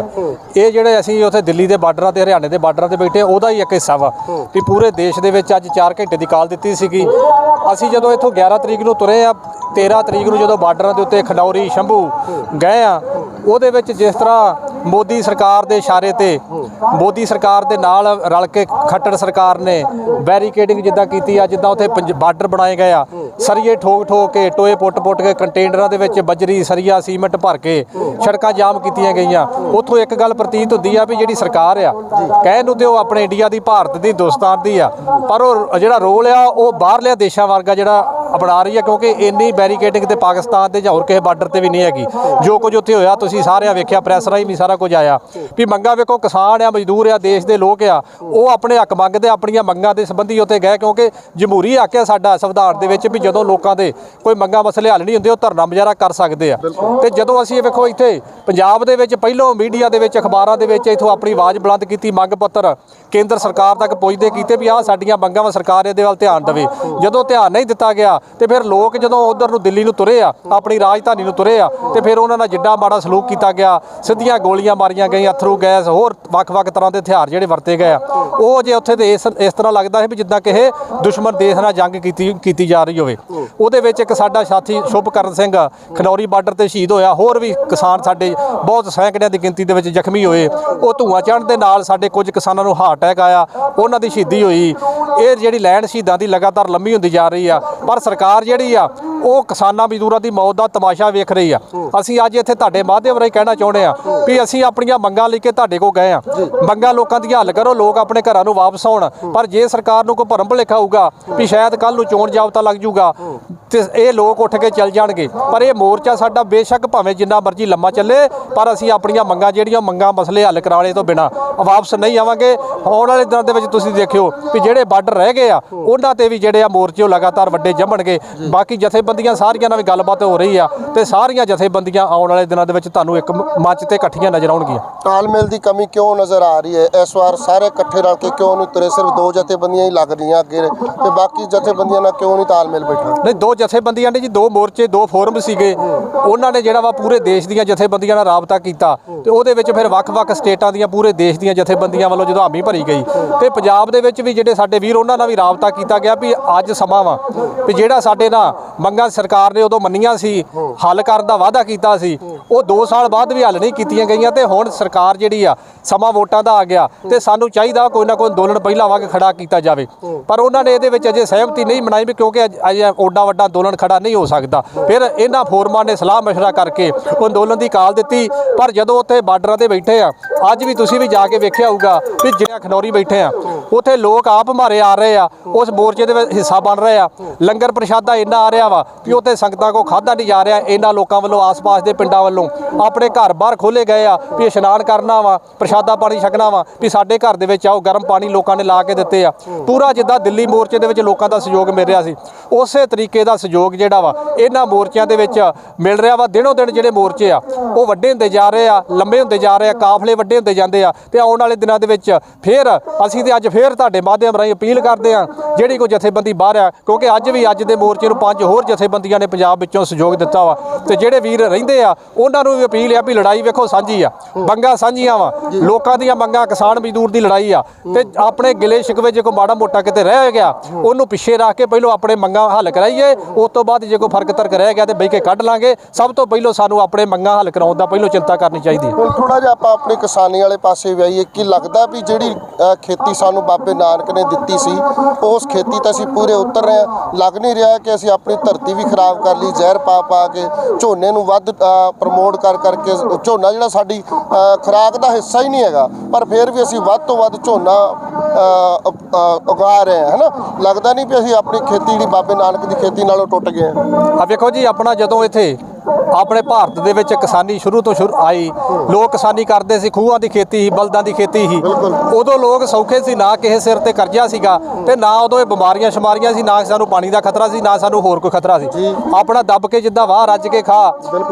ਇਹ ਜਿਹੜੇ ਅਸੀਂ ਉੱਥੇ ਦਿੱਲੀ ਦੇ ਬਾਰਡਰਾਂ ਤੇ ਹਰਿਆਣੇ ਦੇ ਬਾਰਡਰਾਂ ਤੇ ਬੈਠੇ ਉਹਦਾ ਹੀ ਇੱਕ ਹਿੱਸਾ ਵਾ ਵੀ ਪੂਰੇ ਦੇਸ਼ ਦੇ ਵਿੱਚ ਅੱਜ 4 ਘੰਟੇ ਦੀ ਕਾਲ ਦਿੱਤੀ ਸੀਗੀ। ਅਸੀਂ ਜਦੋਂ ਇੱਥੋਂ 11 ਤਰੀਕ ਨੂੰ ਤੁਰੇ ਆ 13 ਤਰੀਕ ਨੂੰ ਜਦੋਂ ਬਾਰਡਰਾਂ ਦੇ ਉੱਤੇ ਖਡੌਰੀ ਸ਼ੰਭੂ ਗਏ ਆ ਉਹਦੇ ਵਿੱਚ ਜਿਸ ਤਰ੍ਹਾਂ ਮੋਦੀ ਸਰਕਾਰ ਦੇ ਇਸ਼ਾਰੇ ਤੇ, ਮੋਦੀ ਸਰਕਾਰ ਦੇ ਨਾਲ ਰਲ ਕੇ ਖੱਟੜ ਸਰਕਾਰ ਨੇ ਬੈਰੀਕੇਡਿੰਗ ਜਿੱਦਾਂ ਕੀਤੀ ਆ, ਜਿੱਦਾਂ ਉੱਥੇ ਪੰਜ- ਬਾਰਡਰ ਬਣਾਏ ਗਏ ਆ, ਸਰੀਏ ਠੋਕ ਠੋਕ ਕੇ, ਟੋਏ ਪੁੱਟ ਪੁੱਟ ਕੇ ਕੰਟੇਨਰਾਂ ਦੇ ਵਿੱਚ ਬਜਰੀ, ਸਰੀਆ, ਸੀਮੈਂਟ ਭਰ ਕੇ ਸੜਕਾਂ ਜਾਮ ਕੀਤੀਆਂ ਗਈਆਂ। ਉੱਥੋਂ ਇੱਕ ਗੱਲ ਪ੍ਰਤੀਤ ਹੁੰਦੀ ਆ ਵੀ ਜਿਹੜੀ ਸਰਕਾਰ ਆ, ਕਹਿਣ ਨੂੰ ਤੇ ਉਹ ਆਪਣੇ ਇੰਡੀਆ ਦੀ, ਭਾਰਤ ਦੀ ਹਿੰਦੁਸਤਾਨ ਦੀ ਆ, ਪਰ ਉਹ ਜਿਹੜਾ ਰੋਲ ਆ, ਉਹ ਬਾਹਰਲੇ ਦੇਸ਼ਾਂ ਵਰਗਾ ਜਿਹੜਾ ਅਪਣਾ ਰਹੀ ਆ, ਕਿਉਂਕਿ ਇੰਨੀ ਬੈਰੀਕੇਡਿੰਗ ਤੇ ਪਾਕਿਸਤਾਨ ਦੇ ਜਾਂ ਹੋਰ ਕਿਸੇ ਬਾਰਡਰ ਤੇ ਵੀ ਨਹੀਂ ਹੈਗੀ। ਜੋ ਕੁਝ ਉੱਥੇ ਹੋਇਆ, ਤੁਸੀਂ ਸਾਰਿਆਂ ਵੇਖਿਆ ਪ੍ਰੈਸ ਰਾਹੀਂ ਵੀ ਸਾਰਾ ਕੁਝ ਆਇਆ। ਵੀ ਮੰਗਾ ਵੇਖੋ ਕਿਸਾਨ ਆ ਮਜ਼ਦੂਰ ਆ ਦੇਸ਼ ਦੇ ਲੋਕ ਆ ਉਹ ਆਪਣੇ ਹੱਕ ਮੰਗਦੇ ਆਪਣੀਆਂ ਮੰਗਾਂ ਦੇ ਸੰਬੰਧੀ ਉੱਥੇ ਗਏ ਕਿਉਂਕਿ ਜਮਹੂਰੀ ਹੱਕ ਆ ਸਾਡਾ ਸੰਵਿਧਾਨ ਦੇ ਵਿੱਚ ਵੀ ਜਦੋਂ ਲੋਕਾਂ ਦੇ ਕੋਈ ਮੰਗਾਂ ਮਸਲੇ ਹੱਲ ਨਹੀਂ ਹੁੰਦੇ ਉਹ ਧਰਨਾ ਮੁਜ਼ਾਹਰਾ ਕਰ ਸਕਦੇ ਆ। ਤੇ ਜਦੋਂ ਅਸੀਂ ਇਹ ਵੇਖੋ ਇੱਥੇ ਪੰਜਾਬ ਦੇ ਵਿੱਚ ਪਹਿਲੋਂ ਮੀਡੀਆ ਦੇ ਵਿੱਚ ਅਖਬਾਰਾਂ ਦੇ ਵਿੱਚ ਇਥੋਂ ਆਪਣੀ ਆਵਾਜ਼ ਬੁਲੰਦ ਕੀਤੀ ਮੰਗ ਪੱਤਰ ਕੇਂਦਰ ਸਰਕਾਰ ਤੱਕ ਪੁੱਜਦੇ ਕੀਤੇ ਵੀ ਆਹ ਸਾਡੀਆਂ ਮੰਗਾਂ ਵਾ ਸਰਕਾਰ ਇਹਦੇ ਵੱਲ ਧਿਆਨ ਦੇਵੇ। ਜਦੋਂ ਧਿਆਨ ਨਹੀਂ ਦਿੱਤਾ ਗਿਆ ਤੇ ਫਿਰ ਲੋਕ ਜਦੋਂ ਉਧਰ ਨੂੰ ਦਿੱਲੀ ਨੂੰ ਤੁਰੇ ਆ ਆਪਣੀ ਰਾਜਧਾਨੀ ਨੂੰ ਤੁਰੇ ਆ ਤੇ ਫਿਰ ਉਹਨਾਂ ਨਾਲ ਜਿੱਡਾ ਮਾੜਾ ਸਲੂਕ ਕੀਤਾ ਗਿਆ। ਸਿੱਧੀਆਂ ਗੋਲੀਆਂ ਮਾਰੀਆਂ ਗਈਆਂ ਅਥਰੂ ਗੈਸ, ਹੋਰ ਵੱਖ-ਵੱਖ ਤਰ੍ਹਾਂ ਦੇ ਹਥਿਆਰ ਜਿਹੜੇ ਵਰਤੇ ਗਏ ਆ। ਉਹ ਜੇ ਉੱਥੇ ਦੇ ਇਸ ਇਸ ਤਰ੍ਹਾਂ ਲੱਗਦਾ ਹੈ ਵੀ ਜਿੱਦਾਂ ਕਿ ਇਹ ਦੁਸ਼ਮਣ ਦੇਸ਼ ਨਾਲ ਜੰਗ ਕੀਤੀ ਕੀਤੀ ਜਾ ਰਹੀ ਹੋਵੇ। ਉਹਦੇ ਵਿੱਚ ਇੱਕ ਸਾਡਾ ਸਾਥੀ ਸ਼ੁਭਕਰਨ ਸਿੰਘ, ਖਨੌਰੀ ਬਾਰਡਰ ਤੇ ਸ਼ਹੀਦ ਹੋਇਆ। ਹੋਰ ਵੀ ਕਿਸਾਨ ਸਾਡੇ ਬਹੁਤ ਸੈਂਕੜਿਆਂ ਦੀ ਗਿਣਤੀ ਦੇ ਵਿੱਚ ਜ਼ਖਮੀ ਹੋਏ। ਉਹ ਧੂਆਂ ਚੜ੍ਹਨ ਦੇ ਨਾਲ ਸਾਡੇ ਕੁਝ ਕਿਸਾਨਾਂ ਨੂੰ ਹਾਰਟ ਅਟੈਕ ਆਇਆ। ਉਹਨਾਂ ਦੀ ਸ਼ਹੀਦੀ ਹੋਈ। ਇਹ ਜਿਹੜੀ ਲੈਂਡ ਸ਼ਹੀਦਾਂ ਦੀ ਲਗਾਤਾਰ ਲੰਮੀ ਹੁੰਦੀ ਜਾ ਰਹੀ ਆ। ਪਰ ਸਰਕਾਰ ਜਿਹੜੀ ਆ ਉਹ ਕਿਸਾਨਾਂ ਮਜ਼ਦੂਰਾਂ ਦੀ ਮੌਤ ਦਾ ਤਮਾਸ਼ਾ ਵੇਖ ਰਹੀ ਆ। ਅਸੀਂ ਅੱਜ ਇੱਥੇ ਤੁਹਾਡੇ ਮਾਧਿਅਮ ਰਾਹੀਂ ਕਹਿਣਾ ਚਾਹੁੰਦੇ ਆ ਵੀ ਅਸੀਂ ਆਪਣੀਆਂ ਮੰਗਾਂ ਲੈ ਕੇ ਤੁਹਾਡੇ ਕੋਲ ਗਏ ਆ। ਮੰਗਾਂ ਲੋਕਾਂ ਦੀਆਂ ਹੱਲ ਕਰੋ ਲੋਕ ਆਪਣੇ ਘਰਾਂ ਨੂੰ ਵਾਪਸ ਆਉਣ। ਪਰ ਜੇ ਸਰਕਾਰ ਨੂੰ ਕੋਈ ਭਰਮ ਭੁਲੇਖਾ ਹੋਊਗਾ ਵੀ ਸ਼ਾਇਦ ਕੱਲ ਨੂੰ ਚੋਣ ਜਾਬਤਾ ਲੱਗ ਜੂਗਾ ਤੇ ਇਹ ਲੋਕ ਉੱਠ ਕੇ ਚੱਲ ਜਾਣਗੇ। ਪਰ ਇਹ ਮੋਰਚਾ ਸਾਡਾ ਬੇਸ਼ੱਕ ਭਾਵੇਂ ਜਿੰਨਾ ਮਰਜ਼ੀ ਲੰਮਾ ਚੱਲੇ ਪਰ ਅਸੀਂ ਆਪਣੀਆਂ ਮੰਗਾਂ ਜਿਹੜੀਆਂ ਮੰਗਾਂ ਮਸਲੇ ਹੱਲ ਕਰਾਉਣੇ ਤੋਂ ਬਿਨਾ ਵਾਪਸ ਨਹੀਂ ਆਵਾਂਗੇ। ਆਉਣ ਵਾਲੇ ਦਿਨਾਂ ਦੇ ਵਿੱਚ ਤੁਸੀਂ ਦੇਖਿਓ ਵੀ ਜਿਹੜੇ ਬਾਰਡਰ ਰਹਿ ਗਏ ਆ ਉਹਨਾਂ ਤੇ ਵੀ ਜਿਹੜੇ ਆ ਮੋਰਚੇ ਲਗਾਤਾਰ ਵੱਡੇ ਜੰਮਣਗੇ। ਬਾਕੀ ਜਥੇਬੰਦੀਆਂ ਸਾਰੀਆਂ ਨਾਲ ਵੀ ਗੱਲਬਾਤ ਹੋ ਰਹੀ ਆ ਤੇ ਸਾਰੀਆਂ ਜਥੇਬੰਦੀਆਂ ਆਉਣ ਵਾਲੇ ਦਿਨਾਂ ਦੇ ਵਿੱਚ ਤੁਹਾਨੂੰ ਇੱਕ ਮੰਚ ਤੇ ਇਕੱਠੀਆਂ ਨਜ਼ਰ ਆਉਣਗੀਆਂ। ਤਾਲਮੇਲ ਦੀ ਕਮੀ ਕਿਉਂ ਨਜ਼ਰ ਆ ਰਹੀ ਹੈ? ਇਸ ਵਾਰ ਸਾਰੇ ਇਕੱਠੇ ਰਲ ਕੇ ਕਿਉਂ ਨਹੀਂ ਤੁਰੇ? ਸਿਰਫ ਦੋ ਜਥੇਬੰਦੀਆਂ ਹੀ ਲੱਗ ਰਹੀਆਂ ਅੱਗੇ ਤੇ ਬਾਕੀ ਜਥੇਬੰਦੀਆਂ ਨਾਲ ਕਿਉਂ ਨਹੀਂ ਤਾਲਮੇਲ ਬੈਠਾ? ਨਹੀਂ ਦੋ ਜਥੇਬੰਦੀਆਂ ਨੇ ਜੀ ਦੋ ਮੋਰਚੇ ਦੋ ਫੋਰਮ ਸੀਗੇ। ਉਹਨਾਂ ਨੇ ਜਿਹੜਾ ਵਾ ਪੂਰੇ ਦੇਸ਼ ਦੀਆਂ ਜਥੇਬੰਦੀਆਂ ਨਾਲ ਰਾਬਤਾ ਕੀਤਾ ਤੇ ਉਹਦੇ ਵਿੱਚ ਫਿਰ ਵੱਖ-ਵੱਖ ਸਟੇਟਾਂ ਦੀਆਂ ਪੂਰੇ ਦੇਸ਼ ਦੀਆਂ ਜਥੇਬੰਦੀਆਂ ਵੱਲੋਂ ਜਦੋਂ ਹਾਮੀ ਭਰੀ ਗਈ ਤੇ ਪੰਜਾਬ ਦੇ ਵਿੱਚ ਵੀ ਜਿਹੜੇ ਸਾਡੇ ਵੀਰ ਉਹਨਾਂ ਨਾਲ ਵੀ ਰਾਬਤਾ ਕੀਤਾ ਗਿਆ ਵੀ ਅੱਜ ਸਮਾਂ ਵਾ ਵੀ ਜਿਹੜਾ ਸਾਡੇ ਨਾਲ ਮੰਗਾਂ ਮੰਗਾਂ ਸਰਕਾਰ ਨੇ ਉਦੋਂ ਮੰਨੀਆਂ ਸੀ ਹੱਲ ਕਰਨ ਦਾ ਵਾਅਦਾ ਕੀਤਾ ਸੀ ਉਹ 2 ਸਾਲ ਬਾਅਦ ਵੀ ਹੱਲ ਨਹੀਂ ਕੀਤੀਆਂ ਗਈਆਂ ਤੇ ਹੁਣ ਸਰਕਾਰ ਜਿਹੜੀ ਆ ਸਮਾਂ ਵੋਟਾਂ ਦਾ ਆ ਗਿਆ ਤੇ ਸਾਨੂੰ ਚਾਹੀਦਾ ਕੋਈ ਨਾ ਕੋਈ ਅੰਦੋਲਨ ਪਹਿਲਾਂ ਵਾਂਗ ਖੜਾ ਕੀਤਾ ਜਾਵੇ। ਪਰ ਉਹਨਾਂ ਨੇ ਇਹਦੇ ਵਿੱਚ ਅਜੇ ਸਹਿਮਤੀ ਨਹੀਂ ਬਣਾਈ ਵੀ ਕਿਉਂਕਿ ਅਜੇ ਓਡਾ ਵੱਡਾ ਅੰਦੋਲਨ ਖੜਾ ਨਹੀਂ ਹੋ ਸਕਦਾ। ਫਿਰ ਇਹਨਾਂ ਫੋਰਮਾਂ ਨੇ ਸਲਾਹ ਮਸ਼ਵਰਾ ਕਰਕੇ ਅੰਦੋਲਨ ਦੀ ਕਾਲ ਦਿੱਤੀ ਪਰ ਜਦੋਂ ਉੱਥੇ ਬਾਰਡਰਾਂ ਤੇ ਬੈਠੇ ਆ ਅੱਜ ਵੀ ਤੁਸੀਂ ਵੀ ਜਾ ਕੇ ਵੇਖਿਆ ਹੋਊਗਾ ਵੀ ਜਿਹੜਾ ਖਨੌਰੀ ਬੈਠੇ ਆ ਉੱਥੇ ਲੋਕ ਆਪ ਮਾਰੇ ਆ ਰਹੇ ਆ ਉਸ ਮੋਰਚੇ ਦੇ ਵਿੱਚ ਹਿੱਸਾ ਬਣ ਰਹੇ ਆ। ਲੰਗਰ ਪ੍ਰਸ਼ਾਦਾ ਇੰਨਾ ਆ ਰਿਹਾ ਵਾ ਵੀ ਉੱਥੇ ਸੰਗਤਾਂ ਕੋ ਖਾਦਾ ਨਹੀਂ ਜਾ ਰਿਹਾ। ਇਹਨਾਂ ਲੋਕਾਂ ਵੱਲੋਂ, ਆਸ-ਪਾਸ ਦੇ ਪਿੰਡਾਂ ਵੱਲੋਂ ਆਪਣੇ ਘਰ ਬਾਹਰ ਖੋਲੇ ਗਏ ਆ ਵੀ ਇਸ਼ਨਾਨ ਕਰਨਾ ਵਾ, ਪ੍ਰਸ਼ਾਦਾ ਪਾਣੀ ਛਕਣਾ ਵਾ, ਵੀ ਸਾਡੇ ਘਰ ਦੇ ਵਿੱਚ ਆਓ, ਗਰਮ ਪਾਣੀ ਲੋਕਾਂ ਨੇ ਲਾ ਕੇ ਦਿੱਤੇ ਆ। ਪੂਰਾ ਜਿੱਦਾਂ ਦਿੱਲੀ ਮੋਰਚੇ ਦੇ ਵਿੱਚ ਲੋਕਾਂ ਦਾ ਸਹਿਯੋਗ ਮਿਲ ਰਿਹਾ ਸੀ। ਉਸੇ ਤਰੀਕੇ ਦਾ ਸਹਿਯੋਗ ਜਿਹੜਾ ਵਾ, ਇਹਨਾਂ ਮੋਰਚਿਆਂ ਦੇ ਵਿੱਚ ਮਿਲ ਰਿਹਾ ਵਾ। ਦਿਨੋ ਦਿਨ ਜਿਹੜੇ ਮੋਰਚੇ ਆ, ਉਹ ਵੱਡੇ ਹੁੰਦੇ ਜਾ ਰਹੇ ਆ, ਲੰਬੇ ਹੁੰਦੇ ਜਾ ਰਹੇ ਆ, ਕਾਫਲੇ ਵੱਡੇ ਹੁੰਦੇ ਜਾਂਦੇ ਆ ਤੇ ਆਉਣ ਵਾਲੇ ਦਿਨਾਂ ਦੇ ਵਿੱਚ ਫੇਰ ਅਸੀਂ ਤੇ ਅੱਜ ਫੇਰ ਤੁਹਾਡੇ ਮਾਧਿਅਮ ਰਾਹੀਂ ਅਪੀਲ ਕਰਦੇ ਆ, ਜਿਹੜੀ ਕੋਈ ਜਥੇਬੰਦੀ ਬਾਹਰ ਆ, ਕਿਉਂਕਿ ਅੱਜ ਵੀ ਅੱਜ ਦੇ ਮੋਰਚੇ ਨੂੰ ਪੰਜ ਹੋਰ ਜਥੇਬੰਦੀਆਂ ਨੇ ਪੰਜਾਬ ਵਿੱਚੋਂ ਸਹਿਯੋਗ ਦਿੱਤਾ ਵਾ ਤੇ ਜਿਹੜੇ ਵੀਰ ਰਹਿੰਦੇ ਆ ਉਹਨਾਂ ਨੂੰ ਵੀ ਅਪੀਲ ਆ ਵੀ ਲੜਾਈ ਵੇਖੋ ਸਾਂਝੀ ਆ। ਮੰਗਾਂ ਸਾਂਝੀਆਂ ਵਾ। ਲੋਕਾਂ ਦੀਆਂ ਮੰਗਾਂ ਕਿਸਾਨ ਮਜ਼ਦੂਰ ਦੀ ਲੜਾਈ ਆ। ਤੇ ਆਪਣੇ ਗਿਲੇ ਸ਼ਿਕਵੇ ਜੇ ਕੋਈ ਮਾੜਾ ਮੋਟਾ ਕਿਤੇ ਰਹਿ ਗਿਆ ਉਹਨੂੰ ਪਿੱਛੇ ਰੱਖ ਕੇ ਪਹਿਲਾਂ ਆਪਣੇ ਮੰਗਾਂ ਹੱਲ ਕਰਾਈਏ ਉਸ ਤੋਂ ਬਾਅਦ ਜੇ ਕੋਈ ਫ਼ਰਕ ਤਰਕ ਰਹਿ ਗਿਆ ਤੇ ਬਹਿ ਕੇ ਕੱਢ ਲਾਂਗੇ। ਸਭ ਤੋਂ ਪਹਿਲਾਂ ਸਾਨੂੰ ਆਪਣੇ ਮੰਗਾਂ ਹੱਲ ਕਰਾਉਣ ਦਾ ਪਹਿਲਾਂ ਚਿੰਤਾ ਕਰਨੀ ਚਾਹੀਦੀ ਹੈ। ਹੁਣ ਥੋੜਾ ਜਿਹਾ ਆਪਾਂ ਆਪਣੀ ਕਿਸਾਨੀ ਵਾਲੇ ਪਾਸੇ ਵੀ ਆਈਏ ਕਿ ਲੱਗਦਾ ਵੀ ਜਿਹੜੀ ਖੇਤੀ ਸਾਨੂੰ ਬਾਬੇ ਨਾਨਕ ਨੇ ਦਿੱਤੀ ਸੀ ਉਸ ਖੇਤੀ ਤਾਂ ਅਸੀਂ ਪੂਰੇ ਉਤਰ ਰਹੇ ਲੱਗ ਨਹੀਂ ਰਿਹਾ ਕਿ ਅਸੀਂ ਆਪਣੀ ਧਰਤੀ ਵੀ ਖਰਾਬ ਕਰ ਲਈ ਜ਼ਹਿਰ ਪਾ ਪਾ ਕੇ ਝੋਨੇ ਨੂੰ ਵੱਧ ਪ੍ਰਮੋਟ ਕਰ ਕਰਕੇ ਝੋਨਾ ਜਿਹੜਾ ਸਾਡੀ ਅ, ਖੁਰਾਕ ਦਾ ਹਿੱਸਾ ਹੀ ਨਹੀਂ ਹੈਗਾ ਪਰ ਫਿਰ ਵੀ ਅਸੀਂ ਵੱਧ ਤੋਂ ਵੱਧ ਝੋਨਾ ਉਗਾ ਰਹੇ ਹਾਂ ਹਨਾ? ਲੱਗਦਾ ਨਹੀਂ ਵੀ ਅਸੀਂ ਆਪਣੀ ਖੇਤੀ ਜਿਹੜੀ ਬਾਬੇ ਨਾਨਕ ਦੀ ਖੇਤੀ ਨਾਲੋਂ ਟੁੱਟ ਗਏ ਹਾਂ। ਆ ਵੇਖੋ ਜੀ ਆਪਣਾ ਜਦੋਂ ਇੱਥੇ ਆਪਣੇ ਭਾਰਤ ਦੇ ਵਿੱਚ ਕਿਸਾਨੀ ਸ਼ੁਰੂ ਤੋਂ ਸ਼ੁਰੂ ਆਈ। ਲੋਕ ਕਿਸਾਨੀ ਕਰਦੇ ਸੀ ਖੂਹਾਂ ਦੀ ਖੇਤੀ ਸੀ ਬਲਦਾਂ ਦੀ ਖੇਤੀ ਸੀ। ਉਦੋਂ ਲੋਕ ਸੌਖੇ ਸੀ ਨਾ ਕਿਸੇ ਸਿਰ ਤੇ ਕਰਜ਼ਾ ਸੀਗਾ ਤੇ ਨਾ ਉਦੋਂ ਇਹ ਬਿਮਾਰੀਆਂ ਸ਼ਮਾਰੀਆਂ ਸੀ ਨਾ ਸਾਨੂੰ ਪਾਣੀ ਦਾ ਖਤਰਾ ਸੀ ਨਾ ਸਾਨੂੰ ਹੋਰ ਕੋਈ ਖਤਰਾ ਸੀ। ਆਪਣਾ ਦੱਬ ਕੇ ਜਿੱਦਾਂ ਵਾਹ ਰੱਜ ਕੇ ਖਾ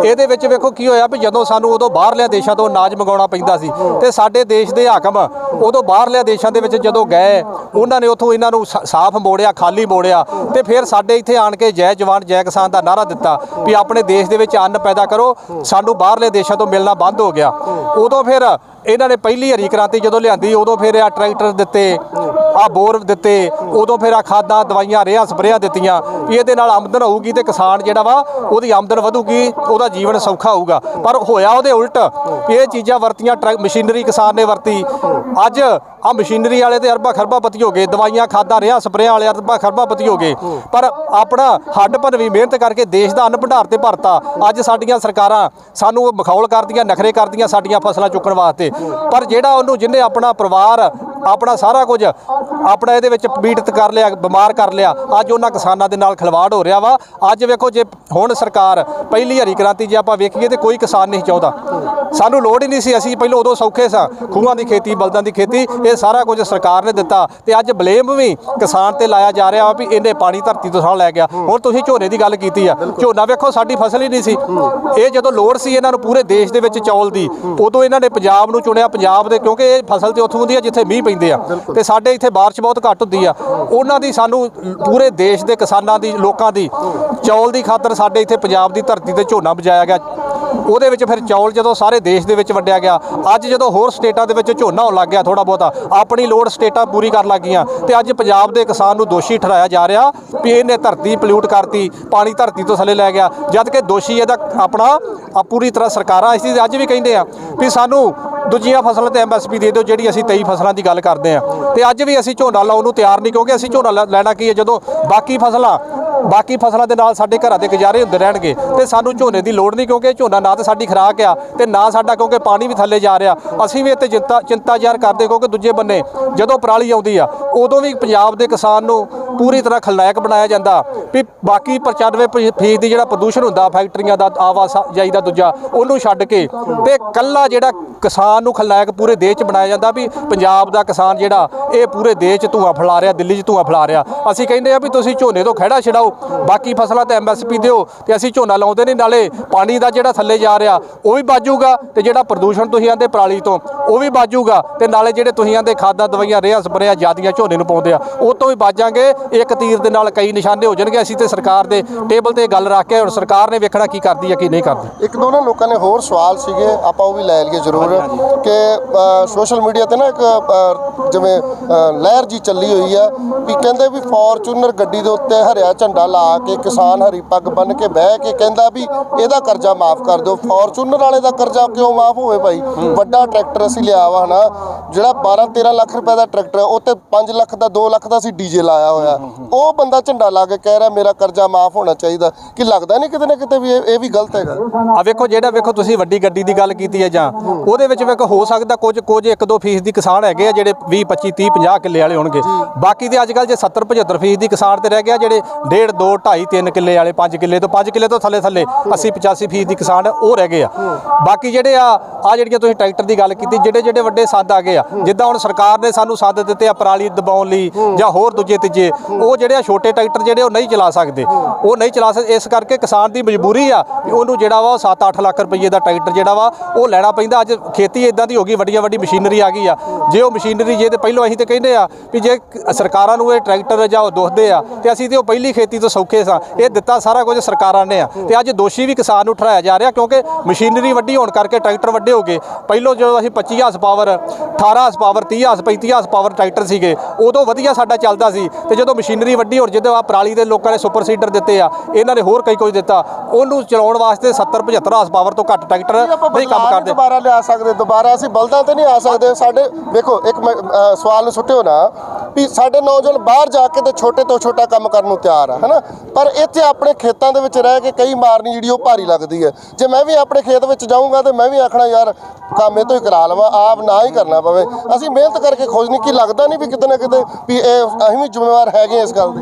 ਇਹਦੇ ਵਿੱਚ ਵੇਖੋ ਕੀ ਹੋਇਆ ਵੀ ਜਦੋਂ ਸਾਨੂੰ ਉਦੋਂ ਬਾਹਰਲਿਆਂ ਦੇਸ਼ਾਂ ਤੋਂ ਅਨਾਜ ਮੰਗਾਉਣਾ ਪੈਂਦਾ ਸੀ ਤੇ ਸਾਡੇ ਦੇਸ਼ ਦੇ ਹਾਕਮ ਉਦੋਂ ਬਾਹਰਲਿਆਂ ਦੇਸ਼ਾਂ ਦੇ ਵਿੱਚ ਜਦੋਂ ਗਏ ਉਹਨਾਂ ਨੇ ਉਥੋਂ ਇਹਨਾਂ ਨੂੰ ਸਾਫ਼ ਮੋੜਿਆ ਖਾਲੀ ਮੋੜਿਆ ਤੇ ਫਿਰ ਸਾਡੇ ਇੱਥੇ ਆਣ ਕੇ ਜੈ ਜਵਾਨ ਜੈ ਕਿਸਾਨ ਦਾ ਨਾਰਾ ਦਿੱਤਾ ਵੀ ਆਪਣੇ ਦੇਸ਼ ਦੇ ਵਿੱਚ ਅੰਨ ਪੈਦਾ ਕਰੋ। ਸਾਨੂੰ ਬਾਹਰਲੇ ਦੇਸ਼ਾਂ ਤੋਂ ਮਿਲਣਾ ਬੰਦ ਹੋ ਗਿਆ। ਉਦੋਂ ਫਿਰ ਇਹਨਾਂ ਨੇ ਪਹਿਲੀ ਹਰੀ ਕ੍ਰਾਂਤੀ ਜਦੋਂ ਲਿਆਂਦੀ, ਉਦੋਂ ਫਿਰ ਆ ਟਰੈਕਟਰ ਦਿੱਤੇ ਆ ਬੋਰ ਦਿੱਤੇ, ਉਦੋਂ ਫਿਰ ਆ ਖਾਦਾਂ, ਦਵਾਈਆਂ, ਰੇਹਾਂ, ਸਪਰੇਆਂ ਦਿੱਤੀਆਂ। ਵੀ ਇਹਦੇ ਨਾਲ ਆਮਦਨ ਹੋਊਗੀ ਤੇ ਕਿਸਾਨ ਜਿਹੜਾ ਵਾ, ਉਹਦੀ ਆਮਦਨ ਵਧੂਗੀ, ਉਹਦਾ ਜੀਵਨ ਸੌਖਾ ਹੋਊਗਾ। ਪਰ ਹੋਇਆ ਉਹਦੇ ਉਲਟ। ਇਹ ਚੀਜ਼ਾਂ ਵਰਤੀਆਂ ਟਰੱਕ ਮਸ਼ੀਨਰੀ ਕਿਸਾਨ ਨੇ ਵਰਤੀ। ਅੱਜ ਆ ਮਸ਼ੀਨਰੀ ਵਾਲੇ ਤੇ ਅਰਬਾਂ ਖਰਬਾਂ ਪਤੀ ਹੋ ਗਏ। ਦਵਾਈਆਂ, ਖਾਦਾਂ, ਰੇਹਾਂ, ਸਪਰੇਆਂ ਵਾਲੇ ਅਰਬਾਂ ਖਰਬਾਂ ਪਤੀ ਹੋ ਗਏ। ਪਰ ਆਪਣਾ ਹੱਡ ਭਰਵੀ ਮਿਹਨਤ ਕਰਕੇ ਦੇਸ਼ ਦਾ ਅੰਨ ਭੰਡਾਰ ਤੇ ਭਰਤਾ। ਅੱਜ ਸਾਡੀਆਂ ਸਰਕਾਰਾਂ ਸਾਨੂੰ ਉਹ ਮਖੌਲ ਕਰਦੀਆਂ, ਨਖਰੇ ਕਰਦੀਆਂ ਸਾਡੀਆਂ ਫਸਲਾਂ ਚੁੱਕਣ ਵਾਸਤੇ। ਪਰ ਜਿਹੜਾ ਉਹਨੂੰ ਜਿਹਨੇ ਆਪਣਾ ਪਰਿਵਾਰ, ਆਪਣਾ ਸਾਰਾ ਕੁਝ, ਆਪਣਾ ਇਹਦੇ ਵਿੱਚ ਪੀੜਤ ਕਰ ਲਿਆ, ਬਿਮਾਰ ਕਰ ਲਿਆ, ਅੱਜ ਉਹਨਾਂ ਕਿਸਾਨਾਂ ਦੇ ਨਾਲ ਖਿਲਵਾੜ ਹੋ ਰਿਹਾ ਵਾ। ਅੱਜ ਵੇਖੋ ਜੇ ਹੁਣ ਸਰਕਾਰ ਪਹਿਲੀ ਹਰੀ ਕ੍ਰਾਂਤੀ ਜੇ ਆਪਾਂ ਵੇਖੀਏ ਤੇ ਕੋਈ ਕਿਸਾਨ ਨਹੀਂ ਚਾਹੁੰਦਾ। ਸਾਨੂੰ ਲੋੜ ਹੀ ਨਹੀਂ ਸੀ, ਅਸੀਂ ਪਹਿਲਾਂ ਉਦੋਂ ਸੌਖੇ ਸਾਂ। ਖੂਹਾਂ ਦੀ ਖੇਤੀ, ਬਲਦਾਂ ਦੀ ਖੇਤੀ, ਇਹ ਸਾਰਾ ਕੁਝ ਸਰਕਾਰ ਨੇ ਦਿੱਤਾ। ਤੇ ਅੱਜ ਬਲੇਮ ਵੀ ਕਿਸਾਨ ਤੇ ਲਾਇਆ ਜਾ ਰਿਹਾ ਵਾ ਵੀ ਇਹਨੇ ਪਾਣੀ ਧਰਤੀ ਤੋਂ ਸਾਹ ਲੈ ਗਿਆ। ਹੁਣ ਤੁਸੀਂ ਝੋਨੇ ਦੀ ਗੱਲ ਕੀਤੀ ਆ। ਝੋਨਾ ਵੇਖੋ ਸਾਡੀ ਫਸਲ ਹੀ ਨਹੀਂ ਸੀ। ਇਹ ਜਦੋਂ ਲੋੜ ਸੀ ਇਹਨਾਂ ਨੂੰ ਪੂਰੇ ਦੇਸ਼ ਦੇ ਵਿੱਚ ਚੌਲ ਦੀ ਉਦੋਂ ਇਹਨਾਂ ਨੇ ਪੰਜਾਬ ਨੂੰ ਚੁਣਿਆ ਪੰਜਾਬ ਦੇ ਕਿਉਂਕਿ ਇਹ ਫਸਲ ਤੇ ਉੱਥੋਂ ਹੁੰਦੀ ਆ ਜਿੱਥੇ ਮੀਂਹ ਪੈਂਦੇ ਆ। ਤੇ ਸਾਡੇ ਇੱਥੇ ਬਾਰਿਸ਼ ਬਹੁਤ ਘੱਟ ਹੁੰਦੀ ਆ। ਉਹਨਾਂ ਦੀ ਸਾਨੂੰ ਪੂਰੇ ਦੇਸ਼ ਦੇ ਕਿਸਾਨਾਂ ਦੀ ਲੋਕਾਂ ਦੀ ਚੌਲ ਦੀ ਖਾਤਰ ਸਾਡੇ ਇੱਥੇ ਪੰਜਾਬ ਦੀ ਧਰਤੀ ਤੇ ਝੋਨਾ ਬਜਾਇਆ ਗਿਆ। ਉਹਦੇ ਵਿੱਚ ਫਿਰ ਚੌਲ ਜਦੋਂ ਸਾਰੇ ਦੇਸ਼ ਦੇ ਵਿੱਚ ਵੰਡਿਆ ਗਿਆ, ਅੱਜ ਜਦੋਂ ਹੋਰ ਸਟੇਟਾਂ ਦੇ ਵਿੱਚ ਝੋਨਾ ਹੋਣ ਲੱਗ ਗਿਆ ਥੋੜਾ ਬਹੁਤਾ, ਆਪਣੀ ਲੋੜ ਸਟੇਟਾਂ ਪੂਰੀ ਕਰਨ ਲੱਗ ਗਈਆਂ ਤੇ ਅੱਜ ਪੰਜਾਬ ਦੇ ਕਿਸਾਨ ਨੂੰ ਦੋਸ਼ੀ ਠਹਿਰਾਇਆ ਜਾ ਰਿਹਾ, ਵੀ ਇਹਨੇ ਧਰਤੀ ਪੋਲਿਊਟ ਕਰਤੀ, ਪਾਣੀ ਧਰਤੀ ਤੋਂ ਥੱਲੇ ਲੈ ਗਿਆ ਜਦ ਕਿ ਦੋਸ਼ੀ ਇਹਦਾ ਆਪਣਾ ਆ ਪੂਰੀ ਤਰ੍ਹਾਂ ਸਰਕਾਰਾਂ ਇਸ ਚੀਜ਼ ਅੱਜ ਵੀ ਕਹਿੰਦੇ ਆ, ਵੀ ਸਾਨੂੰ ਦੂਜੀਆਂ ਫਸਲਾਂ ਤੇ ਐਮਐਸਪੀ ਦੇ ਦਿਓ, ਜਿਹੜੀ ਅਸੀਂ 23 ਫਸਲਾਂ ਦੀ ਗੱਲ ਕਰਦੇ ਆ। ਤੇ ਅੱਜ ਵੀ ਅਸੀਂ ਝੋਨਾ ਲਾਉਣ ਨੂੰ ਤਿਆਰ ਨਹੀਂ, ਕਿਉਂਕਿ ਅਸੀਂ ਝੋਨਾ ਲੈ- ਲੈਣਾ ਕੀ ਹੈ, ਜਦੋਂ ਬਾਕੀ ਫਸਲਾਂ ਬਾਕੀ ਫਸਲਾਂ ਦੇ ਨਾਲ ਸਾਡੇ ਘਰਾਂ ਦੇ ਗੁਜ਼ਾਰੇ ਹੁੰਦੇ ਰਹਿਣਗੇ ਤੇ ਸਾਨੂੰ ਝੋਨੇ ਦੀ ਲੋੜ ਨਹੀਂ ਕਿਉਂਕਿ ਝੋਨਾ ਨਾ ਤਾਂ ਸਾਡੀ ਖੁਰਾਕ ਆ ਤੇ ਨਾ ਸਾਡਾ ਕਿਉਂਕਿ ਪਾਣੀ ਵੀ ਥੱਲੇ ਜਾ ਰਿਹਾ। ਅਸੀਂ ਵੀ ਇੱਥੇ ਚਿੰਤਾ ਚਿੰਤਾ ਜ਼ਾਹਰ ਕਰਦੇ ਕਿਉਂਕਿ ਦੂਜੇ ਬੰਨੇ ਜਦੋਂ ਪਰਾਲੀ ਆਉਂਦੀ ਆ, ਉਦੋਂ ਵੀ ਪੰਜਾਬ ਦੇ ਕਿਸਾਨ ਨੂੰ ਪੂਰੀ ਤਰ੍ਹਾਂ ਖਲਨਾਇਕ ਬਣਾਇਆ ਜਾਂਦਾ ਵੀ ਬਾਕੀ 95 ਫੀਸਦੀ ਦੀ ਜਿਹੜਾ ਪ੍ਰਦੂਸ਼ਣ ਹੁੰਦਾ, ਫੈਕਟਰੀਆਂ ਦਾ ਆਵਾਜਾਈ ਦਾ ਦੂਜਾ, ਉਹਨੂੰ ਛੱਡ ਕੇ ਤੇ ਕੱਲਾ ਜਿਹੜਾ ਕਿਸਾਨ ਨੂੰ ਖਲਨਾਇਕ ਪੂਰੇ ਦੇਸ਼ 'ਚ ਬਣਾਇਆ ਜਾਂਦਾ ਵੀ ਪੰਜਾਬ ਦਾ ਕਿਸਾਨ ਜਿਹੜਾ, ਇਹ ਪੂਰੇ ਦੇਸ਼ 'ਚ ਧੂਆਂ ਫੈਲਾ ਰਿਹਾ, ਦਿੱਲੀ 'ਚ ਧੂਆਂ ਫੈਲਾ ਰਿਹਾ। ਅਸੀਂ ਕਹਿੰਦੇ ਆ ਵੀ ਤੁਸੀਂ ਝੋਨੇ ਤੋਂ ਖਹਿੜਾ ਛਡਾਓ ਬਾਕੀ ਫਸਲਾਂ ਤੇ ਐਮਐਸਪੀ ਦਿਓ ਤੇ ਅਸੀਂ ਝੋਨਾ ਲਾਉਂਦੇ ਨਹੀਂ ਨਾਲੇ ਪਾਣੀ ਦਾ ਜਿਹੜਾ ਥੱਲੇ ਜਾ ਰਿਹਾ ਉਹ ਵੀ ਬਾਜੂਗਾ ਤੇ ਜਿਹੜਾ ਪ੍ਰਦੂਸ਼ਣ ਤੁਸੀਂ ਆਂਦੇ ਪਰਾਲੀ ਤੋਂ ਉਹ ਵੀ ਬਾਜੂਗਾ ਤੇ ਨਾਲੇ ਜਿਹੜੇ ਤੁਸੀਂ ਆਂਦੇ ਖਾਦਾਂ ਦਵਾਈਆਂ ਰੇਹਾਂ ਸਪਰੇਆਂ ਜਿਆਦੀਆਂ ਝੋਨੇ ਨੂੰ ਪਾਉਂਦੇ ਆ ਉਹ ਤੋਂ ਵੀ ਬਾਜਾਂਗੇ ਇੱਕ ਤੀਰ ਦੇ ਨਾਲ ਕਈ ਨਿਸ਼ਾਨੇ ਹੋ ਜਾਣਗੇ ਅਸੀਂ ਤੇ ਸਰਕਾਰ ਦੇ ਟੇਬਲ ਤੇ ਗੱਲ ਰੱਖ ਕੇ ਹੁਣ ਸਰਕਾਰ ਨੇ ਵੇਖਣਾ ਕੀ ਕਰਦੀ ਹੈ ਕੀ ਨਹੀਂ ਕਰਦੀ। ਇੱਕ ਦੋ ਨਾ ਲੋਕਾਂ ਨੇ ਹੋਰ ਸਵਾਲ ਸੀਗੇ ਆਪਾਂ ਉਹ ਵੀ ਲੈ ਲਈਏ ਜ਼ਰੂਰ ਕਿ ਸੋਸ਼ਲ ਮੀਡੀਆ ਤੇ ਨਾ ਇੱਕ ਜਿਵੇਂ ਲਹਿਰ ਜੀ ਚੱਲੀ ਹੋਈ ਆ ਵੀ ਕਹਿੰਦੇ ਵੀ ਫੋਰਚੂਨਰ ਗੱਡੀ ਦੇ ਉੱਤੇ ਹਰਿਆ ਝੰਡਾ ਲਾ ਕੇ ਕਿਸਾਨ ਹਰੀ ਪੱਗ ਬੰਨ ਕੇ ਬਹਿ ਕੇ ਕਹਿੰਦਾ ਵੀ ਇਹਦਾ ਕਰਜ਼ਾ ਮਾਫ ਕਰ ਦਿਓ। ਫੋਰਚੂਨਰ ਵਾਲੇ ਦਾ ਕਰਜ਼ਾ ਕਿਉਂ ਮਾਫ ਹੋਵੇ ਭਾਈ? ਵੱਡਾ ਟਰੈਕਟਰ ਅਸੀਂ ਲਿਆ ਵਾ ਹਨਾ। ਜਿਹੜਾ 12 13 ਲੱਖ ਰੁਪਏ ਦਾ ਟਰੈਕਟਰ ਉਹ ਤੇ 5 ਲੱਖ ਦਾ 2 ਲੱਖ ਦਾ ਅਸੀਂ ਡੀਜ਼ੇ ਲਾਇਆ ਹੋਇਆ। ਉਹ ਬੰਦਾ ਝੰਡਾ ਲਾ ਕੇ ਕਹਿ ਰਿਹਾ, ਮੇਰਾ ਕਰਜ਼ਾ ਮਾਫ ਹੋਣਾ ਚਾਹੀਦਾ। ਕਿ ਲੱਗਦਾ ਨਹੀਂ ਕਿਤੇ ਨਾ ਕਿਤੇ ਵੀ ਇਹ ਵੀ ਗਲਤ ਹੈਗਾ। ਆ ਵੇਖੋ, ਜਿਹੜਾ ਵੇਖੋ ਤੁਸੀਂ ਵੱਡੀ ਗੱਡੀ ਦੀ ਗੱਲ ਕੀਤੀ ਹੈ ਜਾਂ, ਉਹਦੇ ਵਿੱਚ ਵੇਖੋ, ਹੋ ਸਕਦਾ ਕੁਝ ਕੁਝ 1-2 ਫੀਸ ਦੀ ਕਿਸਾਨ ਹੈਗੇ ਆ ਜਿਹੜੇ 20 25 30 50 ਕਿੱਲੇ ਵਾਲੇ ਹੋਣਗੇ। ਬਾਕੀ ਤੇ ਅੱਜ ਕੱਲ ਜੇ 70 75 ਫੀਸ ਦੀ ਕਿਸਾਨ ਤੇ ਰਹਿ ਗਿਆ, ਜਿਹੜੇ 1.5 2 2.5 3 ਕਿੱਲੇ ਵਾਲੇ 5 ਕਿੱਲੇ ਤੋਂ 5 ਕਿੱਲੇ ਤੋਂ ਥੱਲੇ ਥੱਲੇ 80 85 ਫੀਸ ਦੀ ਕਿਸਾਨ ਉਹ ਰਹਿ ਗਏ ਆ। ਬਾਕੀ ਜਿਹੜੇ ਆ ਆ ਜਿਹੜੀਆਂ ਤੁਸੀਂ ਟਰੈਕਟਰ ਦੀ ਗੱਲ ਕੀਤੀ, ਜਿਹੜੇ ਜਿਹੜੇ ਵੱਡੇ ਸੰਦ ਆ ਗਏ ਆ, ਜਿੱਦਾਂ ਹੁਣ ਸਰਕਾਰ ਨੇ ਸਾਨੂੰ ਸੰਦ ਦਿੱਤੇ ਆ ਪਰਾਲੀ ਦਬਾਉਣ ਲਈ ਜਾਂ ਹੋਰ ਦੂਜੇ ਤੀਜੇ, ਉਹ ਜਿਹੜੇ ਆ ਛੋਟੇ ਟਰੈਕਟਰ ਜਿਹੜੇ ਉਹ ਨਹੀਂ ਚਲਾ ਸਕਦੇ। ਉਹ ਨਹੀਂ ਚਲਾ ਸਕਦੇ, ਇਸ ਕਰਕੇ ਕਿਸਾਨ ਦੀ ਮਜਬੂਰੀ ਆ ਵੀ ਉਹਨੂੰ ਜਿਹੜਾ ਵਾ 7-8 ਲੱਖ ਰੁਪਏ ਦਾ ਟਰੈਕਟਰ ਜਿਹੜਾ ਵਾ, ਉਹ ਲੈਣਾ ਪੈਂਦਾ। ਅੱਜ ਖੇਤੀ ਇਦਾਂ ਦੀ ਹੋ ਗਈ ਵੱਡੀਆਂ ਵੱਡੀ ਮਸ਼ੀਨਰੀ ਆ ਗਈ ਆ। ਜੇ ਉਹ ਮਸ਼ੀਨਰੀ, ਜੇ ਤੇ ਪਹਿਲਾਂ ਅਸੀਂ ਤੇ ਕਹਿੰਦੇ ਆ ਵੀ ਜੇ ਸਰਕਾਰਾਂ ਨੂੰ ਇਹ ਟਰੈਕਟਰ ਜਾਂ ਉਹ ਦੁਖਦੇ ਆ, ਤੇ ਅਸੀਂ ਤੇ ਉਹ ਪਹਿਲੀ ਖੇਤੀ ਤੋਂ ਸੌਖੇ ਸਾਂ। ਇਹ ਦਿੱਤਾ ਸਾਰਾ ਕੁਝ ਸਰਕਾਰਾਂ ਨੇ ਆ। ਤੇ ਅੱਜ ਦੋਸ਼ੀ ਵੀ ਕਿਸਾਨ ਨੂੰ ਠਹਿਰਾਇਆ ਜਾ ਰਿਹਾ ਕਿਉਂਕਿ ਮਸ਼ੀਨਰੀ ਵੱਡੀ ਹੋਣ ਕਰਕੇ ਟਰੈਕਟਰ ਵੱਡੇ ਹੋ ਗਏ। ਪਹਿਲਾਂ ਜਦੋਂ ਅਸੀਂ 25 horse power 18 horse power 30 horse 35 horse power tractor ਸੀਗੇ ਉਦੋਂ ਵਧੀਆ ਸਾਡਾ ਚੱਲਦਾ ਸੀ। ਤੇ ਜਦੋਂ ਮਸ਼ੀਨਰੀ ਵੱਡੀ ਹੋਣ ਜਦੋਂ ਆ ਪਰਾਲੀ ਦੇ ਲੋਕਾਂ ਨੇ ਸੁਪਰ ਸੀਡਰ ਦਿੱਤੇ ਆ ਇਹਨਾਂ ਨੇ ਹੋਰ ਕਈ ਕੁਝ ਦਿੱਤਾ। ਉਹਨੂੰ ਚਲਾਉਣ ਵਾਸਤੇ 70 75 ਹਾਰਸ ਪਾਵਰ ਤੋਂ ਘੱਟ ਟਰੈਕਟਰ ਨਹੀਂ ਕੰਮ ਕਰਦੇ। ਦੁਬਾਰਾ ਲਿਆ ਸਕਦੇ ਦੁਬਾਰਾ ਅਸੀਂ ਬਲਦਾਂ ਤੇ ਨਹੀਂ ਆ ਸਕਦੇ। ਸਾਡੇ ਵੇਖੋ ਇੱਕ ਸਵਾਲ ਨੂੰ ਸੁੱਟਿਓ ਨਾ ਵੀ ਸਾਡੇ ਨੌਜਵਾਨ ਬਾਹਰ ਜਾ ਕੇ ਤੇ ਛੋਟੇ ਤੋਂ ਛੋਟਾ ਕੰਮ ਕਰਨ ਨੂੰ ਤਿਆਰ ਆ। ਹਨਾ? ਪਰ ਇੱਥੇ ਆਪਣੇ ਖੇਤਾਂ ਦੇ ਵਿੱਚ ਰਹਿ ਕੇ ਕਈ ਮਾਰਨੀ ਜਿਹੜੀ ਉਹ ਭਾਰੀ ਲੱਗਦੀ ਹੈ। ਜੇ ਮੈਂ ਵੀ ਆਪਣੇ ਖੇਤ ਵਿੱਚ ਜਾਊਂਗਾ ਤੇ ਮੈਂ ਵੀ ਆਖਣਾ ਯਾਰ ਕੰਮ ਇਹ ਤੋਂ ਹੀ ਕਰਾ ਲਵਾਂ ਆਪ ਨਾ ਹੀ ਕਰਨਾ ਪਵੇ। ਅਸੀਂ ਮਿਹਨਤ ਕਰਕੇ ਖੋਜ ਨਹੀਂ ਕੀ ਲੱਗਦਾ ਨਹੀਂ ਵੀ ਕਿਤੇ ਨਾ ਕਿਤੇ ਵੀ ਇਹ ਅਸੀਂ ਵੀ ਜ਼ਿੰਮੇਵਾਰ ਹੈਗੇ ਇਸ ਗੱਲ ਦੇ।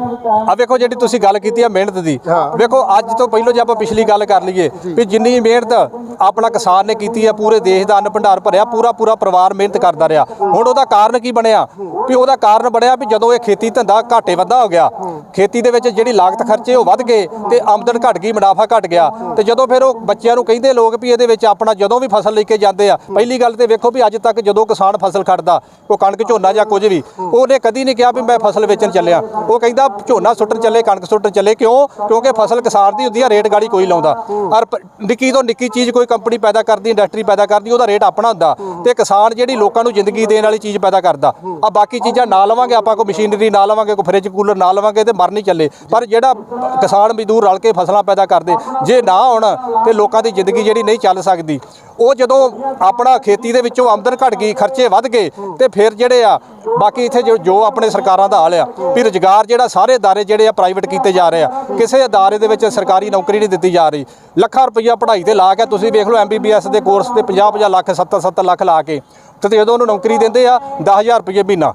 ਆ ਵੇਖੋ ਜਿਹੜੀ ਤੁਸੀਂ ਗੱਲ ਕੀਤੀ ਆ ਮਿਹਨਤ ਦੀ। ਵੇਖੋ ਅੱਜ ਤੋਂ ਪਹਿਲਾਂ ਜੇ ਆਪਾਂ ਪਿਛਲੀ ਗੱਲ ਕਰ ਲਈਏ ਵੀ ਜਿੰਨੀ ਮਿਹਨਤ ਆਪਣਾ ਕਿਸਾਨ ਨੇ ਕੀਤੀ ਆ ਪੂਰੇ ਦੇਸ਼ ਦਾ ਅੰਨ ਭੰਡਾਰ ਭਰਿਆ ਪੂਰਾ ਪੂਰਾ ਪਰਿਵਾਰ ਮਿਹਨਤ ਕਰਦਾ ਰਿਹਾ। ਹੁਣ ਉਹਦਾ ਕਾਰਨ ਕੀ ਬਣਿਆ? ਵੀ ਉਹਦਾ ਕਾਰਨ ਬਣਿਆ ਵੀ ਜਦੋਂ ਇਹ ਖੇਤੀ ਧੰਦਾ ਘਾਟੇ ਵੱਧਾ ਹੋ ਗਿਆ ਖੇਤੀ ਦੇ ਵਿੱਚ ਜਿਹੜੀ ਲਾਗਤ ਖਰਚੇ ਉਹ ਵੱਧ ਗਏ ਤੇ ਆਮਦਨ ਘਟ ਗਈ, ਮੁਨਾਫਾ ਘਟ ਗਿਆ। ਤੇ ਜਦੋਂ ਫਿਰ ਉਹ ਬੱਚਿਆਂ ਨੂੰ ਕਹਿੰਦੇ ਲੋਕ ਵੀ ਇਹਦੇ ਵਿੱਚ ਆਪਣਾ ਜਦੋਂ ਵੀ ਫਸਲ ਲੈ ਕੇ ਜਾਂਦੇ ਆ, ਪਹਿਲੀ ਗੱਲ ਤੇ ਵੇਖੋ ਵੀ ਅੱਜ ਤੱਕ ਜਦੋਂ ਕਿਸਾਨ ਫਸਲ ਖੜਦਾ, ਉਹ ਕਣਕ ਝੋਨਾ ਜਾਂ ਕੁਝ ਵੀ, ਉਹਨੇ ਕਦੀ ਨਹੀਂ ਕਿਹਾ ਵੀ ਮੈਂ ਫਸਲ ਵੇਚਣ ਚੱਲਿਆ। ਉਹ ਕਹਿੰਦਾ ਝੋਨਾ ਸੁੱਟਣ ਚੱਲੇ, ਕਣਕ ਸੁੱਟਣ ਚੱਲੇ, ਕਿਉਂ? ਕਿਉਂਕਿ ਫਸਲ ਕਿਸਾਨ ਦੀ ਹੁੰਦੀ ਆ, ਰੇਟ ਗਾੜੀ ਕੋਈ ਲਾਉਂਦਾ। ਔਰ ਨਿੱਕੀ ਤੋਂ ਨਿੱਕੀ ਚੀਜ਼ ਕੋਈ ਕੰਪਨੀ ਪੈਦਾ ਕਰਦੀ, ਇੰਡਸਟਰੀ ਪੈਦਾ ਕਰਦੀ, ਉਹਦਾ ਰੇਟ ਆਪਣਾ ਹੁੰਦਾ। ਤੇ ਕਿਸਾਨ ਜਿਹੜੀ ਲੋਕਾਂ ਨੂੰ ਜ਼ਿੰਦਗੀ ਦੇਣ ਵਾਲੀ ਚੀਜ਼ ਪੈਦਾ ਕਰਦਾ। ਆ ਬਾਕੀ ਚੀਜ਼ਾਂ ਨਾ ਲਵਾਂਗੇ, ਆਪਾਂ ਕੋਈ ਮਸ਼ੀਨਰੀ ਨਾ ਲਵਾਂਗੇ, ਕੋਈ ਫ੍ਰਿਜ ਕੂਲਰ ਨਾ ਲਵਾਂਗੇ, ਤੇ ਮਰ ਨਹੀਂ ਚੱਲੇ। ਪਰ ਜਿਹੜਾ ਕਿਸਾਨ ਮਜ਼ਦੂਰ ਰਲ ਕੇ ਫਸਲਾਂ ਪੈਦਾ ਕਰਦੇ, ਜੇ ਨਾ ਆਉਣ ਤੇ ਲੋਕਾਂ ਦੀ ਜ਼ਿੰਦਗੀ ਜਿਹੜੀ ਨਹੀਂ ਚੱਲ ਸਕਦੀ। ਉਹ ਜਦੋਂ ਆਪਣਾ ਖੇਤੀ ਦੇ ਵਿੱਚੋਂ ਆਮਦਨ ਘਟ ਗਈ, ਖਰਚੇ ਵੱਧ ਗਏ, ਤੇ ਫਿਰ ਜਿਹੜੇ ਆ, ਬਾਕੀ ਇੱਥੇ ਜੋ ਜੋ ਆਪਣੇ ਸਰਕਾਰਾਂ ਦਾ ਹਾਲ ਆ, ਵੀ ਰੁਜ਼ਗਾਰ ਜਿਹੜਾ ਸਾਰੇ ਅਦਾਰੇ ਜਿਹੜੇ ਆ ਪ੍ਰਾਈਵੇਟ ਕੀਤੇ ਜਾ ਰਹੇ ਆ, ਕਿਸੇ ਅਦਾਰੇ ਦੇ ਵਿੱਚ ਸਰਕਾਰੀ ਨੌਕਰੀ ਨਹੀਂ ਦਿੱਤੀ ਜਾ ਰਹੀ। ਲੱਖਾਂ ਰੁਪਈਆ ਪੜ੍ਹਾਈ ਤੇ ਲਾ ਕੇ ਤੁਸੀਂ ਵੇਖ ਲਓ ਐਮਬੀਬੀਐਸ ਦੇ ਕੋਰਸ ਤੇ 50 50 ਲੱਖ 70 70 ਲੱਖ ਲਾ ਕੇ। ਤੇ ਜਦੋਂ ਉਹਨੂੰ ਨੌਕਰੀ ਦਿੰਦੇ ਆ 10000 ਰੁਪਏ ਮਹੀਨਾ।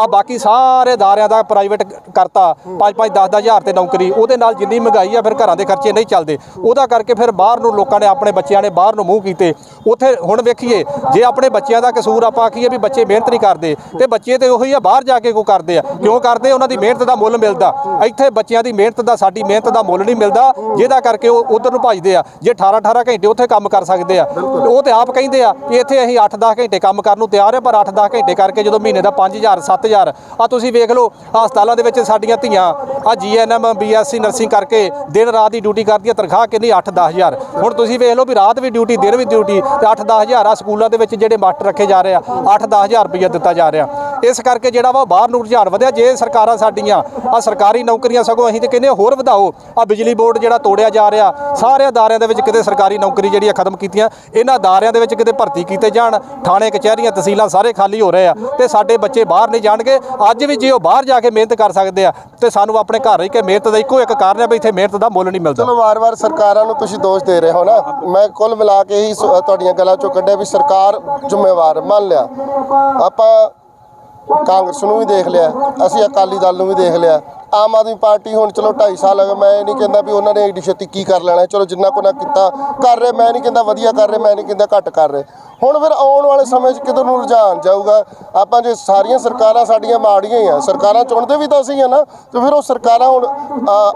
ਆ ਬਾਕੀ ਸਾਰੇ ਅਦਾਰਿਆਂ ਦਾ ਪ੍ਰਾਈਵੇਟ ਕਰਤਾ। 5 5 10 ਹਜ਼ਾਰ ਤੇ ਨੌਕਰੀ। ਉਹਦੇ ਨਾਲ ਜਿੰਨੀ ਮਹਿੰਗਾਈ ਆ ਫਿਰ ਘਰਾਂ ਦੇ ਖਰਚੇ ਨਹੀਂ ਚੱਲਦੇ। ਉਹਦਾ ਕਰਕੇ ਫਿਰ ਬਾਹਰ ਨੂੰ ਲੋਕਾਂ ਨੇ ਆਪਣੇ ਬੱਚਿਆਂ ਨੇ ਬਾਹਰ ਨੂੰ ਮੂੰਹ ਕੀਤੇ। ਉੱਥੇ ਹੁਣ ਵੇਖੀਏ ਜੇ ਆਪਣੇ ਬੱਚਿਆਂ ਦਾ ਕਸੂਰ ਆਪਾਂ ਆਖੀਏ ਵੀ ਬੱਚੇ ਮਿਹਨਤ ਨਹੀਂ ਕਰਦੇ ਤੇ ਬੱਚੇ ਤੇ ਉਹੀ ਆ ਬਾਹਰ ਜਾ ਕੇ ਕੋ ਕਰਦੇ ਆ? ਕਿਉਂ ਕਰਦੇ? ਉਹਨਾਂ ਦੀ ਮਿਹਨਤ ਦਾ ਮੁੱਲ ਮਿਲਦਾ। ਇੱਥੇ ਬੱਚਿਆਂ ਦੀ ਮਿਹਨਤ ਦਾ ਸਾਡੀ ਮਿਹਨਤ ਦਾ ਮੁੱਲ ਨਹੀਂ ਮਿਲਦਾ। ਜਿਹਦਾ ਕਰਕੇ ਉਹ ਉਧਰ ਨੂੰ ਭੱਜਦੇ ਆ। ਜੇ 18 18 ਘੰਟੇ ਉੱਥੇ ਕੰਮ ਕਰ ਸਕਦੇ ਆ। ਉਹ ਤੇ ਆਪ ਕਹਿੰਦੇ ਆ ਕਿ ਇੱਥੇ ਅਸੀਂ 8 10 ਘੰਟੇ ਕੰਮ ਕਰਨ ਨੂੰ ਤਿਆਰ ਆ, ਪਰ 8 10 ਘੰਟੇ ਕਰਕੇ ਜਦੋਂ ਮਹੀਨੇ ਦਾ 5000 7000 ਆ ਤੁਸੀਂ ਵੇਖ ਲਓ, ਹਸਪਤਾਲਾਂ ਦੇ ਵਿੱਚ ਸਾਡੀਆਂ ਧੀਆਂ ਆ ਜੀਐਨਐਮ ਬੀਐਸਸੀ ਨਰਸਿੰਗ ਕਰਕੇ ਦਿਨ ਰਾਤ ਦੀ ਡਿਊਟੀ ਕਰਦੀਆਂ, ਤਨਖਾਹ ਕਿੰਨੀ 8 10000 ਹੁਣ ਤੁਸੀਂ ਵੇਖ ਲਓ ਵੀ ਰਾਤ ਵੀ ਡਿਊਟੀ, ਦਿਨ ਵੀ ਡਿਊਟੀ, ਤੇ 8 10000 ਆ ਸਕੂਲਾਂ ਦੇ ਵਿੱਚ ਜਿਹੜੇ ਮਾਸਟਰ ਰੱਖੇ ਜਾ ਰਹੇ ਆ 8 10000 ਰੁਪਈਆ ਦਿੱਤਾ ਜਾ ਰਿਹਾ। ਇਸ ਕਰਕੇ ਜਿਹੜਾ ਵਾ ਬਾਹਰ ਨੂੰ ਰੁਝਾਨ ਵਧਿਆ, ਜੇ ਸਰਕਾਰਾਂ ਸਾਡੀਆਂ ਆ ਸਰਕਾਰੀ ਨੌਕਰੀਆਂ ਸਗੋਂ ਅਸੀਂ ਤੇ ਕਹਿੰਦੇ ਹੋਰ ਵਧਾਓ ਆ ਬਿਜਲੀ ਬੋਰਡ ਜਿਹੜਾ ਤੋੜਿਆ ਜਾ ਰਿਹਾ, ਸਾਰੇ ਅਦਾਰਿਆਂ ਦੇ ਵਿੱਚ ਕਿਤੇ ਸਰਕਾਰੀ ਨੌਕਰੀ ਜਿਹੜੀ ਆ ਖਤਮ ਕੀਤੀਆਂ, ਇਹਨਾਂ ਅਦਾਰਿਆਂ ਦੇ ਵਿੱਚ ਕਿਤੇ ਭਰਤੀ ਕੀਤੇ ਜਾਣ, ਥਾਣੇ, ਕਚਹਿਰੀ ਕਚਹਿਰੀਆਂ ਤਹਿਸੀਲਾਂ ਸਾਰੇ ਖਾਲੀ ਹੋ ਰਹੇ ਆ ਤੇ ਸਾਡੇ ਬੱਚੇ ਬਾਹਰ ਨਹੀਂ ਜਾਣਗੇ। ਅੱਜ ਵੀ ਜੇ ਉਹ ਬਾਹਰ ਜਾ ਕੇ ਮਿਹਨਤ ਕਰ ਸਕਦੇ ਆ ਤੇ ਸਾਨੂੰ ਆਪਣੇ ਘਰ ਰਹਿ ਕੇ ਮਿਹਨਤ ਦਾ ਇੱਕੋ ਇੱਕ ਕਾਰਨ ਹੈ ਵੀ ਇੱਥੇ ਮਿਹਨਤ ਦਾ ਮੁੱਲ ਨਹੀਂ ਮਿਲਦਾ। ਚਲੋ ਵਾਰ-ਵਾਰ ਸਰਕਾਰਾਂ ਨੂੰ ਤੁਸੀਂ ਦੋਸ਼ ਦੇ ਰਹੇ ਹੋ ਨਾ। ਮੈਂ ਕੁੱਲ ਮਿਲਾ ਕੇ ਹੀ ਤੁਹਾਡੀਆਂ ਗੱਲਾਂ ਚੋਂ ਕੱਢਿਆ ਵੀ ਸਰਕਾਰ ਜ਼ਿੰਮੇਵਾਰ ਮੰਨ ਲਿਆ। ਆਪਾਂ ਕਾਂਗਰਸ ਨੂੰ ਵੀ ਦੇਖ ਲਿਆ, ਅਸੀਂ ਅਕਾਲੀ ਦਲ ਨੂੰ ਵੀ ਦੇਖ ਲਿਆ। ਆਮ ਆਦਮੀ ਪਾਰਟੀ ਹੁਣ ਚਲੋ 2.5 ਸਾਲ ਹੋ ਗਏ, ਮੈਂ ਇਹ ਨਹੀਂ ਕਹਿੰਦਾ ਵੀ ਉਹਨਾਂ ਨੇ ਏਡੀ ਛੇਤੀ ਕੀ ਕਰ ਲੈਣਾ, ਚਲੋ ਜਿੰਨਾ ਕੋ ਨਾ ਕੀਤਾ ਕਰ ਰਹੇ, ਮੈਂ ਨਹੀਂ ਕਹਿੰਦਾ ਵਧੀਆ ਕਰ ਰਹੇ, ਮੈਂ ਨਹੀਂ ਕਹਿੰਦਾ ਘੱਟ ਕਰ ਰਹੇ। ਹੁਣ ਫਿਰ ਆਉਣ ਵਾਲੇ ਸਮੇਂ 'ਚ ਕਿਧਰ ਨੂੰ ਰੁਝਾਨ ਜਾਊਗਾ, ਆਪਾਂ ਜੇ ਸਾਰੀਆਂ ਸਰਕਾਰਾਂ ਸਾਡੀਆਂ ਮਾੜੀਆਂ ਹੀ ਆ, ਸਰਕਾਰਾਂ ਚੁਣਦੇ ਵੀ ਤਾਂ ਅਸੀਂ ਆ ਨਾ, ਤੇ ਫਿਰ ਉਹ ਸਰਕਾਰਾਂ ਹੁਣ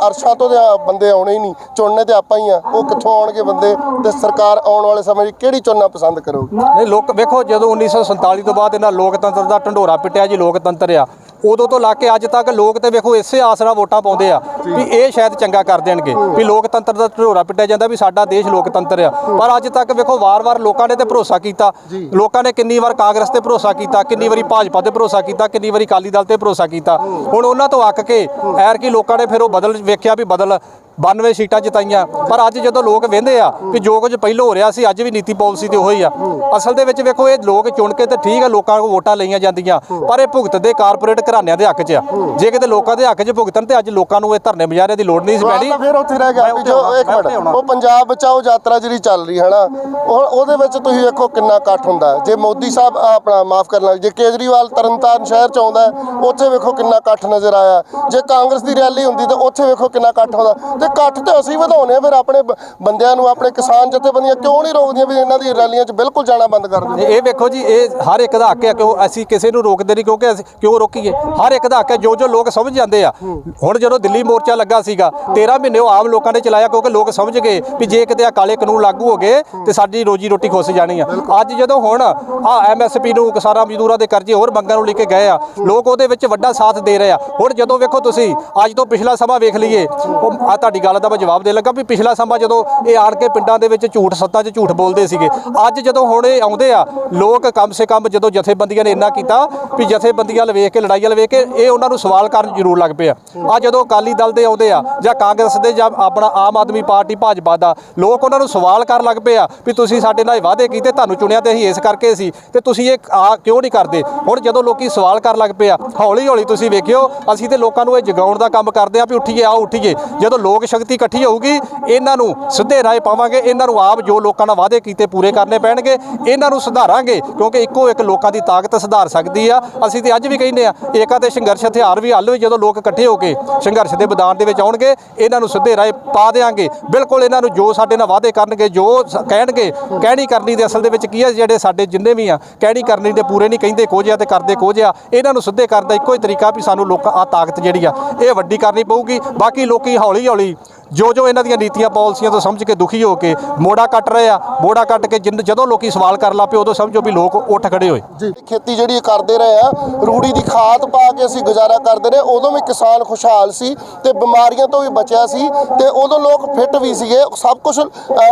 ਅਰਸ਼ਾਂ ਤੋਂ ਬੰਦੇ ਆਉਣੇ ਹੀ ਨਹੀਂ, ਚੁਣਨੇ ਤੇ ਆਪਾਂ ਹੀ ਆ, ਉਹ ਕਿੱਥੋਂ ਆਉਣਗੇ ਬੰਦੇ, ਤੇ ਸਰਕਾਰ ਆਉਣ ਵਾਲੇ ਸਮੇਂ 'ਚ ਕਿਹੜੀ ਚੁਣਨਾ ਪਸੰਦ ਕਰੂਗੀ? ਨਹੀਂ, ਲੋਕ, ਵੇਖੋ, ਜਦੋਂ 1947 ਤੋਂ ਬਾਅਦ ਇਹਨਾਂ ਲੋਕਤੰਤਰ ਦਾ ਢੰਡੋਰਾ ਪਿੱਟਿਆ ਜੀ, ਲੋਕਤੰਤਰ ਆ, ਉਦੋਂ ਤੋਂ ਲਾ ਕੇ ਅੱਜ ਤੱਕ ਲੋਕ ਤੇ ਵੇਖੋ ਇਸੇ ਆਸ ਨਾਲ ਵੋਟਾਂ ਪਾਉਂਦੇ ਆ ਵੀ ਇਹ ਸ਼ਾਇਦ ਚੰਗਾ ਕਰ ਦੇਣਗੇ। ਵੀ ਲੋਕਤੰਤਰ ਦਾ ਢੰਡੋਰਾ ਪਿੱਟਿਆ ਜਾਂਦਾ ਵੀ ਸਾਡਾ ਦੇਸ਼ ਲੋਕਤੰਤਰ ਆ। ਪਰ ਅੱਜ ਤੱਕ ਵੇਖੋ ਵਾਰ-ਵਾਰ ਲੋਕਾਂ ਨੇ ਤੇ ਭਰੋਸਾ ਕੀਤਾ। ਲੋਕਾਂ ਨੇ ਕਿੰਨੀ ਵਾਰ ਕਾਂਗਰਸ ਤੇ ਭਰੋਸਾ ਕੀਤਾ ਕਿੰਨੀ ਵਾਰੀ ਭਾਜਪਾ ਤੇ ਭਰੋਸਾ ਕੀਤਾ ਕਿੰਨੀ ਵਾਰੀ ਅਕਾਲੀ ਦਲ ਤੇ ਭਰੋਸਾ ਕੀਤਾ। ਹੁਣ ਉਹਨਾਂ ਤੋਂ ਅੱਕ ਕੇ ਐਰ ਕੀ ਲੋਕਾਂ ਨੇ ਫਿਰ ਉਹ ਬਦਲ ਵੇਖਿਆ ਵੀ ਬਦਲ 92 ਸੀਟਾਂ ਜਿਤਾਈਆਂ। ਪਰ ਅੱਜ ਜਦੋਂ ਲੋਕ ਵਹਿੰਦੇ ਆ ਵੀ ਜੋ ਕੁਝ ਪਹਿਲਾਂ ਹੋ ਰਿਹਾ ਸੀ ਅੱਜ ਵੀ ਨੀਤੀ ਪਾਲਿਸੀ ਤੇ ਉਹੀ ਆ। ਅਸਲ ਦੇ ਵਿੱਚ ਵੇਖੋ ਇਹ ਲੋਕ ਚੁਣ ਕੇ ਤੇ ਠੀਕ ਆ ਲੋਕਾਂ ਕੋਲ ਵੋਟਾਂ ਲਈਆਂ ਜਾਂਦੀਆਂ। ਪਰ ਇਹ ਭੁਗਤਦੇ ਕਾਰਪੋਰੇਟ ਘਰਾਣਿਆਂ ਦੇ ਹੱਕ 'ਚ ਆ। ਜੇ ਕਿਤੇ ਲੋਕਾਂ ਦੇ ਹੱਕ 'ਚ ਭੁਗਤਣ ਤੇ ਅੱਜ ਲੋਕਾਂ ਨੂੰ ਇਹ ਧਰਨੇ ਮੁਜ਼ਾਹਰੇ ਦੀ ਲੋੜ ਨਹੀਂ ਸੀ ਪੈਣੀ। ਫਿਰ ਉੱਥੇ ਰਹਿ ਗਿਆ। ਜੋ ਇੱਕ ਮਿੰਟ। ਉਹ ਪੰਜਾਬ ਬਚਾਓ ਯਾਤਰਾ ਜਿਹੜੀ ਚੱਲ ਰਹੀ ਹੈ ਨਾ ਉਹ ਉਹਦੇ ਵਿੱਚ ਤੁਸੀਂ ਵੇਖੋ ਕਿੰਨਾ ਇਕੱਠ ਹੁੰਦਾ। ਜੇ ਮੋਦੀ ਸਾਹਿਬ ਆਪਣਾ ਮਾਫ ਕਰਨਾ ਜੇ ਕੇਜਰੀਵਾਲ ਤਰਨਤਾਰਨ ਸ਼ਹਿਰ ਚ ਆਉਂਦਾ ਉੱਥੇ ਵੇਖੋ ਕਿੰਨਾ ਇਕੱਠ ਨਜ਼ਰ ਆਇਆ। ਜੇ ਕਾਂਗਰਸ ਦੀ ਰੈਲੀ ਹੁੰਦੀ ਤਾਂ ਉੱਥੇ ਵੇਖੋ ਕਿੰਨਾ ਇਕੱਠ ਹੁੰਦਾ। ਤੇ ਇਕੱਠ ਤੇ ਅਸੀਂ ਵਧਾਉਨੇ ਫਿਰ ਆਪਣੇ ਬੰਦਿਆਂ ਨੂੰ ਆਪਣੇ ਕਿਸਾਨ ਜਥੇਬੰਦੀਆਂ ਕਿਉਂ ਨਹੀਂ ਰੋਕਦੀਆਂ ਵੀ ਇਹਨਾਂ ਦੀ ਰੈਲੀਆਂ 'ਚ ਬਿਲਕੁਲ ਜਾਣਾ ਬੰਦ ਕਰ ਤੇ ਇਹ ਵੇਖੋ ਜੀ ਇਹ ਹਰ ਇੱਕ ਦਾ ਹੱਕ ਹੈ ਕਿਉਂ ਅਸੀਂ ਕਿਸੇ ਨੂੰ ਰੋਕਦੇ ਨਹੀਂ ਕਿਉਂਕਿ ਅਸੀਂ ਕਿਉਂ ਰੋਕੀਏ? ਹਰ ਇੱਕ ਦਾ ਹੱਕ ਹੈ ਜੋ ਜੋ ਲੋਕ ਸਮਝ ਜਾਂਦੇ ਆ। ਹੁਣ ਜਦੋਂ ਦਿੱਲੀ ਮੋਰਚਾ ਲੱਗਾ ਸੀਗਾ 13 ਮਹੀਨੇ ਉਹ ਆਮ ਲੋਕਾਂ ਨੇ ਚਲਾਇਆ ਕਿਉਂਕਿ ਲੋਕ ਸਮਝ ਗਏ ਵੀ ਜੇ ਕਿਤੇ ਆ ਕਾਲੇ ਕਾਨੂੰਨ ਲਾਗੂ ਹੋ ਗਏ ਤੇ ਸਾਡੀ ਰੋਜੀ ਰੋਟੀ ਖੁੱਸ ਜਾਣੀ ਆ। ਅੱਜ ਜਦੋਂ ਹੁਣ ਆ ਐਮਐਸਪੀ ਨੂੰ ਕਿਸਾਨਾਂ ਮਜ਼ਦੂਰਾਂ ਦੇ ਕਰਜ਼ੇ ਹੋਰ ਮੰਗਾਂ ਨੂੰ ਲੈ ਕੇ ਗਏ ਆ ਲੋਕ ਉਹਦੇ ਵਿੱਚ ਵੱਡਾ ਸਾਥ ਦੇ ਰਹੇ ਆ। ਹੁਣ ਜਦੋਂ ਵੇਖੋ ਤੁਸੀਂ ਅੱਜ ਤੋਂ ਪਿਛਲਾ ਸਮਾਂ ਵੇਖ ਲਈਏ ਉਹ ਆ ਤੁਹਾਡੀ ਗੱਲ ਦਾ ਮੈਂ ਜਵਾਬ ਦੇ ਲੱਗਾ ਵੀ ਪਿਛਲਾ ਸਮਾਂ ਜਦੋਂ ਇਹ ਆਣ ਕੇ ਪਿੰਡਾਂ ਦੇ ਵਿੱਚ ਝੂਠ ਸੱਤਾਂ 'ਚ ਝੂਠ ਬੋਲਦੇ ਸੀਗੇ ਅੱਜ ਜਦੋਂ ਹੁਣ ਇਹ ਆਉਂਦੇ ਆ ਲੋਕ ਕਮ ਸੇ ਕਮ ਜਦੋਂ ਜਥੇਬੰਦੀਆਂ ਨੇ ਇੰਨਾ ਕੀਤਾ ਵੀ ਜਥੇਬੰਦੀਆਂ ਵੱਲ ਵੇਖ ਕੇ ਲੜਾਈ ਵੱਲ ਵੇਖ ਕੇ ਇਹ ਉਹਨਾਂ ਨੂੰ ਸਵਾਲ ਕਰਨ ਜ਼ਰੂਰ ਲੱਗ ਪਿਆ ਆ ਜਦੋਂ ਅਕਾਲੀ ਦਲ ਦੇ ਆਉਂਦੇ ਆ ਜਾਂ ਕਾਂਗਰਸ ਦੇ ਜਾਂ ਆਪਣਾ ਆਮ ਆਦਮੀ ਪਾਰਟੀ ਭਾਜਪਾ ਦਾ, ਲੋਕ ਉਹਨਾਂ ਨੂੰ ਸਵਾਲ ਕਰਨ ਲੱਗ ਪਏ ਆ ਵੀ ਤੁਸੀਂ ਸਾਡੇ ਨਾਲ ਵਾਅਦੇ ਕੀਤੇ, ਤੁਹਾਨੂੰ ਚੁਣਿਆ ਤੇ ਅਸੀਂ ਇਸ ਕਰਕੇ ਸੀ ਤੇ ਤੁਸੀਂ ਇਹ ਆ ਕਿਉਂ ਨਹੀਂ ਕਰਦੇ? ਹੁਣ ਜਦੋਂ ਲੋਕੀ ਸਵਾਲ ਕਰਨ ਲੱਗ ਪਏ ਆ ਹੌਲੀ ਹੌਲੀ ਤੁਸੀਂ ਵੇਖਿਓ, ਅਸੀਂ ਤੇ ਲੋਕਾਂ ਨੂੰ ਇਹ ਜਗਾਉਣ ਦਾ ਕੰਮ ਕਰਦੇ ਆ ਵੀ ਉੱਠੀਏ, ਆਓ ਉੱਠੀਏ। ਜਦੋਂ ਲੋਕ ਸ਼ਕਤੀ ਇਕੱਠੀ ਹੋਊਗੀ, ਇਹਨਾਂ ਨੂੰ ਸਿੱਧੇ ਰਾਏ ਪਾਵਾਂਗੇ, ਇਹਨਾਂ ਨੂੰ ਆਪ ਜੋ ਲੋਕਾਂ ਨਾਲ ਵਾਅਦੇ ਕੀਤੇ ਪੂਰੇ ਕਰਨੇ ਪੈਣਗੇ, ਇਹਨਾਂ ਨੂੰ ਸੁਧਾਰਾਂਗੇ, ਕਿਉਂਕਿ ਇੱਕੋ ਇੱਕ ਲੋਕਾਂ ਦੀ ਤਾਕਤ ਸੁਧਾਰ ਸਕਦੀ ਆ। ਅਸੀਂ ਤੇ ਅੱਜ ਵੀ ਕਹਿੰਦੇ ਆ ਏਕਾ ਤੇ ਸੰਘਰਸ਼ ਹਥਿਆਰ ਵੀ ਹੱਲ ਹੋਏ ਜਦੋਂ ਲੋਕ ਇਕੱਠੇ ਇਕੱਠੇ ਹੋ ਕੇ ਸੰਘਰਸ਼ ਦੇ ਮੈਦਾਨ ਦੇ ਵਿੱਚ ਆਉਣਗੇ। ਇਹਨਾਂ ਨੂੰ ਸਿੱਧੇ ਰਾਏ ਪਾ ਦੇਾਂਗੇ ਬਿਲਕੁਲ ਇਹਨਾਂ ਨੂੰ ਜੋ ਸਾਡੇ ਨਾਲ ਵਾਅਦੇ ਕਰਨਗੇ, ਜੋ ਕਹਿਣਗੇ, ਕਹਿਣੀ ਕਰਨੀ ਦੇ ਅਸਲ ਦੇ ਵਿੱਚ ਕੀ ਹੈ? ਜਿਹੜੇ ਸਾਡੇ ਜਿੰਨੇ ਵੀ ਆ, ਕਹਿਣੀ ਕਰਨੀ ਦੇ ਪੂਰੇ ਨਹੀਂ, ਕਹਿੰਦੇ ਕੁਝ ਆ ਤੇ ਕਰਦੇ ਕੁਝ ਆ ਇਹਨਾਂ ਨੂੰ ਸਿੱਧੇ ਕਰਨ ਦਾ ਇੱਕੋ ਹੀ ਤਰੀਕਾ ਵੀ ਸਾਨੂੰ ਲੋਕਾਂ ਆ ਤਾਕਤ ਜਿਹੜੀ ਆ, ਇਹ ਵੱਡੀ ਕਰਨੀ ਪਊਗੀ। ਬਾਕੀ ਲੋਕੀ ਹੌਲੀ ਹੌਲੀ ਜੋ ਜੋ ਇਹਨਾਂ ਦੀਆਂ ਨੀਤੀਆਂ, ਪਾਲਿਸੀਆਂ ਤੋਂ ਸਮਝ ਕੇ ਦੁਖੀ ਹੋ ਕੇ ਮੋੜਾ ਕੱਟ ਰਹੇ ਆ ਮੋੜਾ ਕੱਟ ਕੇ ਜਿੰਨ- ਜਦੋਂ ਲੋਕੀ ਸਵਾਲ ਕਰਨ ਲੱਗ ਪਏ, ਉਦੋਂ ਸਮਝੋ ਵੀ ਲੋਕ ਉੱਠ ਖੜੇ ਹੋਏ। ਜੀ। ਖੇਤੀ ਜਿਹੜੀ ਕਰਦੇ ਰਹੇ ਆ, ਰੂੜੀ ਦੀ ਖਾਦ ਪਾ ਕੇ ਅਸੀਂ ਗੁਜ਼ਾਰਾ ਕਰਦੇ ਰਹੇ, ਉਦੋਂ ਵੀ ਕਿਸਾਨ ਖੁਸ਼ਹਾਲ ਸੀ ਤੇ ਬਿਮਾਰੀਆਂ ਤੋਂ ਵੀ ਬਚਿਆ ਸੀ ਤੇ ਉਦੋਂ ਲੋਕ ਫਿੱਟ ਵੀ ਸੀਗੇ, ਸਭ ਕੁਝ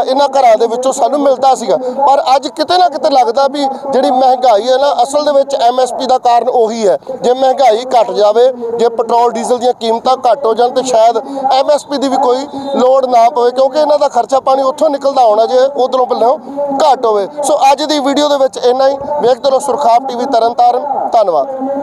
ਇਹਨਾਂ ਘਰਾਂ ਦੇ ਵਿੱਚੋਂ ਸਾਨੂੰ ਮਿਲਦਾ ਸੀਗਾ। ਪਰ ਅੱਜ ਕਿਤੇ ਨਾ ਕਿਤੇ ਲੱਗਦਾ ਵੀ ਜਿਹੜੀ ਮਹਿੰਗਾਈ ਹੈ ਨਾ, ਅਸਲ ਦੇ ਵਿੱਚ ਐਮਐਸਪੀ ਦਾ ਕਾਰਨ ਉਹੀ ਹੈ। ਜੇ ਮਹਿੰਗਾਈ ਘਟ ਜਾਵੇ, ਜੇ ਪੈਟਰੋਲ, ਡੀਜ਼ਲ ਦੀਆਂ ਕੀਮਤਾਂ ਘੱਟ ਹੋ ਜਾਣ ਤੇ ਸ਼ਾਇਦ ਐਮਐਸਪੀ ਦੀ ਵੀ ਕੋਈ ਲੋੜ ਨਾ ਪਵੇ, ਕਿਉਂਕਿ ਇਹਨਾਂ ਦਾ ਖਰਚਾ ਪਾਣੀ ਉੱਥੋਂ ਨਿਕਲਦਾ ਹੋਣਾ ਜੇ ਉਧਰੋਂ ਵੱਲੋਂ ਘੱਟ ਹੋਵੇ। ਸੋ ਅੱਜ ਦੀ ਵੀਡੀਓ ਦੇ ਵਿੱਚ ਇੰਨਾ ਹੀ। ਵੇਖਦੇ ਰਹੋ ਸੁਰਖਾਬ ਟੀਵੀ ਤਰਨਤਾਰਨ। ਧੰਨਵਾਦ।